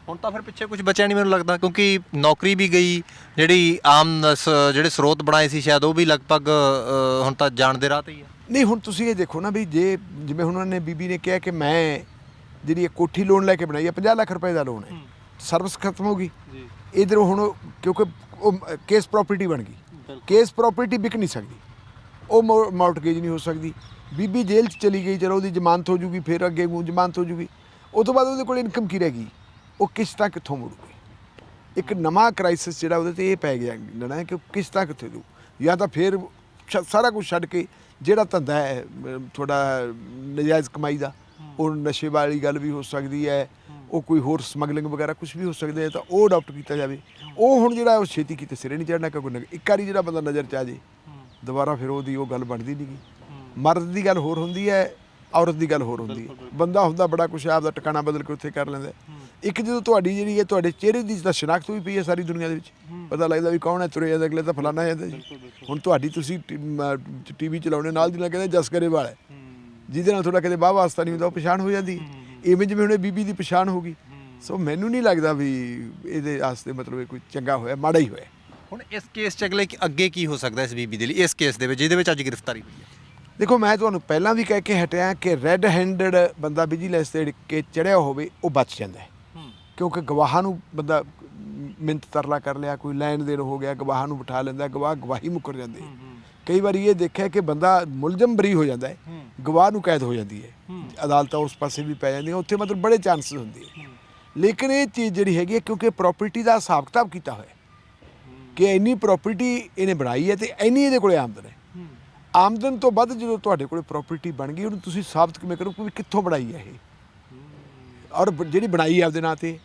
ਹੁਣ ਤਾਂ ਫਿਰ ਪਿੱਛੇ ਕੁਝ ਬਚਿਆ ਨਹੀਂ ਮੈਨੂੰ ਲੱਗਦਾ ਕਿਉਂਕਿ ਨੌਕਰੀ ਵੀ ਗਈ ਜਿਹੜੀ ਆਮ ਜਿਹੜੇ ਸਰੋਤ ਬਣਾਏ ਸੀ ਸ਼ਾਇਦ ਉਹ ਵੀ ਲਗਭਗ ਹੁਣ ਤਾਂ ਜਾਣ ਦੇ ਰਾਹ ਤੇ ਹੀ ਹੈ ਨਹੀਂ ਹੁਣ ਤੁਸੀਂ ਇਹ ਦੇਖੋ ਨਾ ਵੀ ਜੇ ਜਿਵੇਂ ਹੁਣ ਉਹਨਾਂ ਨੇ ਬੀਬੀ ਨੇ ਕਿਹਾ ਕਿ ਮੈਂ ਜਿਹੜੀ ਇਹ ਕੋਠੀ ਲੋਨ ਲੈ ਕੇ ਬਣਾਈ ਹੈ 50 ਲੱਖ ਰੁਪਏ ਦਾ ਲੋਨ ਹੈ। ਸਰਵਿਸ ਖਤਮ ਹੋ ਗਈ। ਜੀ। ਇਧਰ ਹੁਣ ਕਿਉਂਕਿ ਉਹ ਕੇਸ ਪ੍ਰਾਪਰਟੀ ਬਣ ਗਈ। ਕੇਸ ਪ੍ਰਾਪਰਟੀ ਵਿਕ ਨਹੀਂ ਸਕਦੀ। ਉਹ ਮਾਰਟਗੇਜ ਨਹੀਂ ਹੋ ਸਕਦੀ। ਬੀਬੀ ਜੇਲ੍ਹ 'ਚ ਚਲੀ ਗਈ ਚਲੋ ਉਹਦੀ ਜ਼ਮਾਨਤ ਹੋ ਜੂਗੀ ਫਿਰ ਅੱਗੇ ਉਹ ਜ਼ਮਾਨਤ ਹੋ ਜੂਗੀ। ਉਹ ਤੋਂ ਬਾਅਦ ਉਹਦੇ ਕੋਲ ਇਨਕਮ ਕੀ ਰਹਿ ਗਈ? ਉਹ ਕਿਸ਼ਤਾਂ ਕਿੱਥੋਂ ਮੁੜੂਗੀ? ਇੱਕ ਨਵਾਂ ਕ੍ਰਾਈਸਿਸ ਜਿਹੜਾ ਉਹਦੇ ਤੇ ਇਹ ਪੈ ਗਿਆ ਨਾ ਕਿ ਕਿਸ਼ਤਾਂ ਕਿੱਥੇ ਦੂ ਜਾਂ ਤਾਂ ਫਿਰ ਸਾਰਾ ਕੁਝ ਛੱਡ ਕੇ ਜਿਹੜਾ ਧੰਦਾ ਹੈ ਤੁਹਾਡਾ ਨਜਾਇਜ਼ ਕਮਾਈ ਦਾ ਉਹ ਨਸ਼ੇ ਵਾਲੀ ਗੱਲ ਵੀ ਹੋ ਸਕਦੀ ਹੈ ਉਹ ਕੋਈ ਹੋਰ ਸਮਗਲਿੰਗ ਵਗੈਰਾ ਕੁਝ ਵੀ ਹੋ ਸਕਦਾ ਹੈ ਤਾਂ ਉਹ ਅਡਾਪਟ ਕੀਤਾ ਜਾਵੇ। ਉਹ ਹੁਣ ਜਿਹੜਾ ਉਹ ਛੇਤੀ ਕਿਤੇ ਸਿਰੇ ਨਹੀਂ ਚੜਨਾ ਕਿਉਂਕਿ ਇੱਕ ਵਾਰੀ ਜਿਹੜਾ ਬੰਦਾ ਨਜ਼ਰ ਚ ਆ ਜੇ ਦੁਬਾਰਾ ਫਿਰ ਉਹਦੀ ਉਹ ਗੱਲ ਬਣਦੀ ਨਹੀਂ ਗੀ ਮਰਦ ਦੀ ਗੱਲ ਹੋਰ ਹੁੰਦੀ ਹੈ ਔਰਤ ਦੀ ਗੱਲ ਹੋਰ ਹੁੰਦੀ ਹੈ। ਬੰਦਾ ਹੁੰਦਾ ਬੜਾ ਕੁਛ ਆਪਦਾ ਟਿਕਾਣਾ ਬਦਲ ਕੇ ਉੱਥੇ ਕਰ ਲੈਂਦਾ। ਇੱਕ ਜਦੋਂ ਤੁਹਾਡੀ ਜਿਹੜੀ ਹੈ ਤੁਹਾਡੇ ਚਿਹਰੇ ਦੀ ਤਾਂ ਸ਼ਨਾਖਤ ਹੋਈ ਪਈ ਹੈ ਸਾਰੀ ਦੁਨੀਆ ਦੇ ਵਿੱਚ ਪਤਾ ਲੱਗਦਾ ਵੀ ਕੌਣ ਹੈ ਤੁਰੇ ਜਾਂਦਾ ਅਗਲੇ ਤਾਂ ਫਲਾਣਾ ਹੈ ਜੀ ਹੁਣ ਤੁਹਾਡੀ ਤੁਸੀਂ ਟੀਵੀ ਚਲਾਉਣੇ ਨਾਲ ਦੀ ਨਾਲ ਕਹਿੰਦੇ ਜਸ ਗਰੇਵਾਲ ਹੈ ਜਿਹਦੇ ਨਾਲ ਤੁਹਾਡਾ ਕਦੇ ਵਾਹ ਵਾਸਤਾ ਨਹੀਂ ਹੁੰਦਾ ਉਹ ਪਛਾਣ ਹੋ ਜਾਂਦੀ ਇਵੇਂ ਜਿਵੇਂ ਹੁਣੇ ਬੀਬੀ ਦੀ ਪਛਾਣ ਹੋ ਗਈ ਸੋ ਮੈਨੂੰ ਨਹੀਂ ਲੱਗਦਾ ਵੀ ਇਹਦੇ ਵਾਸਤੇ ਮਤਲਬ ਇਹ ਕੋਈ ਚੰਗਾ ਹੋਇਆ ਮਾੜਾ ਹੀ ਹੋਇਆ ਹੁਣ ਇਸ ਕੇਸ ਚ ਅਗਲੇ ਅੱਗੇ ਕੀ ਹੋ ਸਕਦਾ ਇਸ ਬੀਬੀ ਦੇ ਲਈ ਇਸ ਕੇਸ ਦੇ ਵਿੱਚ ਜਿਹਦੇ ਵਿੱਚ ਅੱਜ ਗ੍ਰਿਫਤਾਰੀ ਹੋਈ ਹੈ ਦੇਖੋ ਮੈਂ ਤੁਹਾਨੂੰ ਪਹਿਲਾਂ ਵੀ ਕਹਿ ਕੇ ਹਟਿਆ ਕਿ ਰੈੱਡ ਹੈਂਡਡ ਬੰਦਾ ਵਿਜੀਲੈਂਸ ਤੇ ਕੇ ਚੜਿਆ ਹੋਵੇ ਉਹ ਬਚ ਜਾਂਦਾ ਹੈ ਕਿਉਂਕਿ ਗਵਾਹਾਂ ਨੂੰ ਬੰਦਾ ਮਿੰਤ ਤਰਲਾ ਕਰ ਲਿਆ ਕੋਈ ਲੈਣ ਦੇਣ ਹੋ ਗਿਆ ਗਵਾਹਾਂ ਨੂੰ ਬਿਠਾ ਲੈਂਦਾ ਗਵਾਹ ਗਵਾਹੀ ਮੁੱਕਰ ਜਾਂਦੇ ਕਈ ਵਾਰੀ ਇਹ ਦੇਖਿਆ ਕਿ ਬੰਦਾ ਮੁਲਜ਼ਮ ਬਰੀ ਹੋ ਜਾਂਦਾ ਹੈ ਗਵਾਹ ਨੂੰ ਕੈਦ ਹੋ ਜਾਂਦੀ ਹੈ। ਅਦਾਲਤਾਂ ਉਸ ਪਾਸੇ ਵੀ ਪੈ ਜਾਂਦੀਆਂ ਉੱਥੇ ਮਤਲਬ ਬੜੇ ਚਾਂਸਸ ਹੁੰਦੇ ਹੈ। ਲੇਕਿਨ ਇਹ ਚੀਜ਼ ਜਿਹੜੀ ਹੈਗੀ ਹੈ ਕਿਉਂਕਿ ਪ੍ਰਾਪਰਟੀ ਦਾ ਹਿਸਾਬ ਕਿਤਾਬ ਕੀਤਾ ਹੋਇਆ ਕਿ ਇੰਨੀ ਪ੍ਰਾਪਰਟੀ ਇਹਨੇ ਬਣਾਈ ਹੈ ਤੇ ਇੰਨੀ ਇਹਦੇ ਕੋਲੇ ਆਮਦਨ ਹੈ। ਆਮਦਨ ਤੋਂ ਵੱਧ ਜਦੋਂ ਤੁਹਾਡੇ ਕੋਲੇ ਪ੍ਰਾਪਰਟੀ ਬਣ ਗਈ ਉਹਨੂੰ ਤੁਸੀਂ ਸਾਬਤ ਕਿਵੇਂ ਕਰੋ ਕਿ ਕਿੱਥੋਂ ਬਣਾਈ ਹੈ ਇਹ? ਔਰ ਜਿਹੜੀ ਬਣਾਈ ਹੈ ਆਪਦੇ ਨਾਂ ਤੇ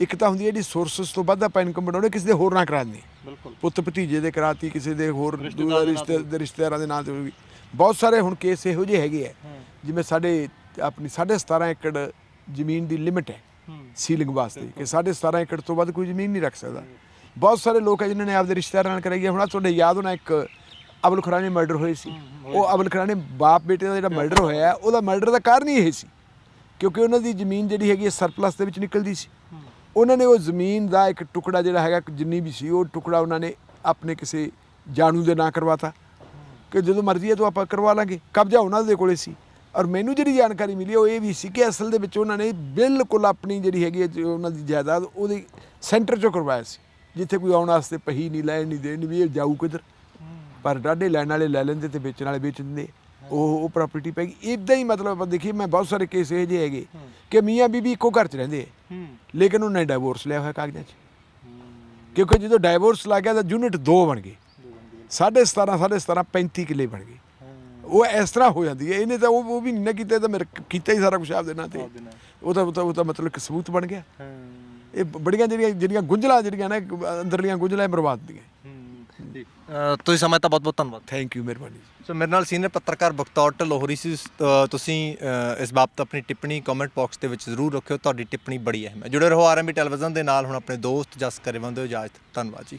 ਇੱਕ ਤਾਂ ਹੁੰਦੀ ਹੈ ਜਿਹੜੀ ਸੋਰਸਸ ਤੋਂ ਵੱਧ ਆਪਾਂ ਇਨਕਮ ਬਣਾਉਣੇ ਕਿਸੇ ਦੇ ਹੋਰ ਨਾਂ ਕਰਾ ਦਿੰਦੇ। ਬਿਲਕੁਲ। ਪੁੱਤ ਭਤੀਜੇ ਦੇ ਕਰਾਤੀ ਕਿਸੇ ਦੇ ਹੋਰ ਦੂਜੇ ਰਿਸ਼ਤੇ ਦੇ ਰਿਸ਼ਤੇਦਾਰਾਂ ਦੇ ਨਾਂ ਤੇ ਹੋਈ ਬਹੁਤ ਸਾਰੇ ਹੁਣ ਕੇਸ ਇਹੋ ਜਿਹੇ ਹੈਗੇ ਆ। ਜਿਵੇਂ ਸਾਡੇ ਆਪਣੀ 17.5 ਏਕੜ ਜ਼ਮੀਨ ਦੀ ਲਿਮਿਟ ਹੈ ਸੀਲਿੰਗ ਵਾਸਤੇ ਕਿ 17.5 ਏਕੜ ਤੋਂ ਵੱਧ ਕੋਈ ਜ਼ਮੀਨ ਨਹੀਂ ਰੱਖ ਸਕਦਾ। ਬਹੁਤ ਸਾਰੇ ਲੋਕ ਹੈ ਜਿਨ੍ਹਾਂ ਨੇ ਆਪਦੇ ਰਿਸ਼ਤੇਦਾਰਾਂ ਨਾਲ ਕਰਾਈ ਹੈ ਹੁਣ ਤੁਹਾਡੇ ਯਾਦ ਹੋਣਾ ਇੱਕ ਅਬੁਲ ਖੁਰਾਨੇ ਮਰਡਰ ਹੋਏ ਸੀ। ਉਹ ਅਬੁਲ ਖੁਰਾਨੇ ਬਾਪ ਬੇਟੇ ਦਾ ਜਿਹੜਾ ਮਰਡਰ ਹੋਇਆ ਉਹਦਾ ਮਰਡਰ ਦਾ ਕਾਰਨ ਹੀ ਇਹ ਸੀ। ਕਿਉਂਕਿ ਉਹਨਾਂ ਦੀ ਜ਼ਮੀਨ ਜਿਹੜੀ ਹੈਗੀ ਸਰਪਲਸ ਦੇ ਵਿੱਚ ਨਿਕਲਦੀ ਸੀ। ਉਹਨਾਂ ਨੇ ਉਹ ਜ਼ਮੀਨ ਦਾ ਇੱਕ ਟੁਕੜਾ ਜਿਹੜਾ ਹੈਗਾ, ਜਿੰਨੀ ਵੀ ਸੀ ਉਹ ਟੁਕੜਾ ਉਹਨਾਂ ਨੇ ਆਪਣੇ ਕਿਸੇ ਜਾਣੂ ਦੇ ਨਾਂ ਕਰਵਾਤਾ। ਕਿ ਜਦੋਂ ਮਰਜ਼ੀ ਹੈ ਤਾਂ ਆਪਾਂ ਕਰਵਾ ਲਾਂਗੇ। ਕਬਜ਼ਾ ਉਹਨਾਂ ਦੇ ਕੋਲੇ ਸੀ। ਔਰ ਮੈਨੂੰ ਜਿਹੜੀ ਜਾਣਕਾਰੀ ਮਿਲੀ ਉਹ ਇਹ ਵੀ ਸੀ ਕਿ ਅਸਲ ਦੇ ਵਿੱਚ ਉਹਨਾਂ ਨੇ ਬਿਲਕੁਲ ਆਪਣੀ ਜਿਹੜੀ ਹੈਗੀ ਹੈ ਉਹਨਾਂ ਦੀ ਜਾਇਦਾਦ ਉਹਦੇ ਸੈਂਟਰ ਚੋਂ ਕਰਵਾਇਆ ਸੀ। ਜਿੱਥੇ ਕੋਈ ਆਉਣ ਵਾਸਤੇ ਪਹੀ ਨਹੀਂ, ਲੈਣ ਨਹੀਂ ਦੇਣ ਵੀ ਇਹ ਜਾਊ ਕਿੱਧਰ। ਪਰ ਡਾਢੇ ਲੈਣ ਵਾਲੇ ਲੈ ਲੈਂਦੇ ਤੇ ਵੇਚਣ ਵਾਲੇ ਵੇਚ ਦਿੰਦੇ। ਉਹ ਉਹ ਪ੍ਰਾਪਰਟੀ ਪੈ ਗਈ। ਇਦਾਂ ਹੀ ਮਤਲਬ ਆਪਾਂ ਦੇਖੀਏ ਮੈਂ ਬਹੁਤ ਸਾਰੇ ਕੇਸ ਇਹ ਜਿਹੇ ਹੈਗੇ ਕਿ ਮੀਆਂ ਬੀਬੀ ਇੱਕੋ ਘਰ 'ਚ ਰਹਿੰਦੇ ਆ। ਲੇਕਿਨ ਉਹਨੇ ਡਾਈਵੋਰਸ ਲਿਆ ਹੋਇਆ ਕਾਗਜ਼ਾਂ 'ਚ। ਕਿਉਂਕਿ ਜਦੋਂ ਡਾਈਵੋਰਸ ਲੱਗ ਗਿਆ ਤਾਂ ਯੂਨਿਟ 2 ਬਣ ਗਏ। 17.5 17.5 35 ਕਿੱਲੇ ਬਣ ਗਏ। ਉਹ ਇਸ ਤਰ੍ਹਾਂ ਹੋ ਜਾਂਦੀ ਹੈ। ਇਹਨੇ ਤਾਂ ਉਹ ਉਹ ਵੀ ਨਹੀਂ ਨਾ ਕੀਤਾ ਤਾਂ ਮੇਰੇ ਕੀਤਾ ਹੀ ਸਾਰਾ ਕੁਝ ਆਪਦੇ ਨਾਂ ਤੇ। ਉਹ ਤਾਂ ਉਹ ਤਾਂ ਉਹ ਤਾਂ ਮਤਲਬ ਇੱਕ ਸਬੂਤ ਬਣ ਗਿਆ। ਇਹ ਬੜੀਆਂ ਜਿਹੜੀਆਂ ਜਿਹੜੀਆਂ ਗੁੰਝਲਾਂ ਜਿਹੜੀਆਂ ਨਾ ਅੰਦਰਲੀਆਂ ਗੁੰਝਲਾਂ ਬਰਬਾਦ ਦੀਆਂ ਤੁਸੀਂ ਸਮਾਂ ਤਾਂ ਬਹੁਤ ਬਹੁਤ ਧੰਨਵਾਦ। ਥੈਂਕ ਯੂ ਮਿਹਰਬਾਨੀ ਸੋ ਮੇਰੇ ਨਾਲ ਸੀਨੀਅਰ ਪੱਤਰਕਾਰ ਬਖਤੌਰ ਢਲੋਹਰੀ ਸੀ। ਤੁਸੀਂ ਇਸ ਬਾਬਤ ਆਪਣੀ ਟਿੱਪਣੀ ਕਮੈਂਟ ਬਾਕਸ ਦੇ ਵਿੱਚ ਜ਼ਰੂਰ ਰੱਖਿਓ। ਤੁਹਾਡੀ ਟਿੱਪਣੀ ਬੜੀ ਅਹਿਮ ਹੈ। ਜੁੜੇ ਰਹੋ ਆਰਐਮਬੀ ਟੈਲੀਵਿਜ਼ਨ ਦੇ ਨਾਲ। ਹੁਣ ਆਪਣੇ ਦੋਸਤ ਜਸ ਕਰੇ ਬੰਦੇ ਇਜਾਜ਼ਤ। ਧੰਨਵਾਦ ਜੀ।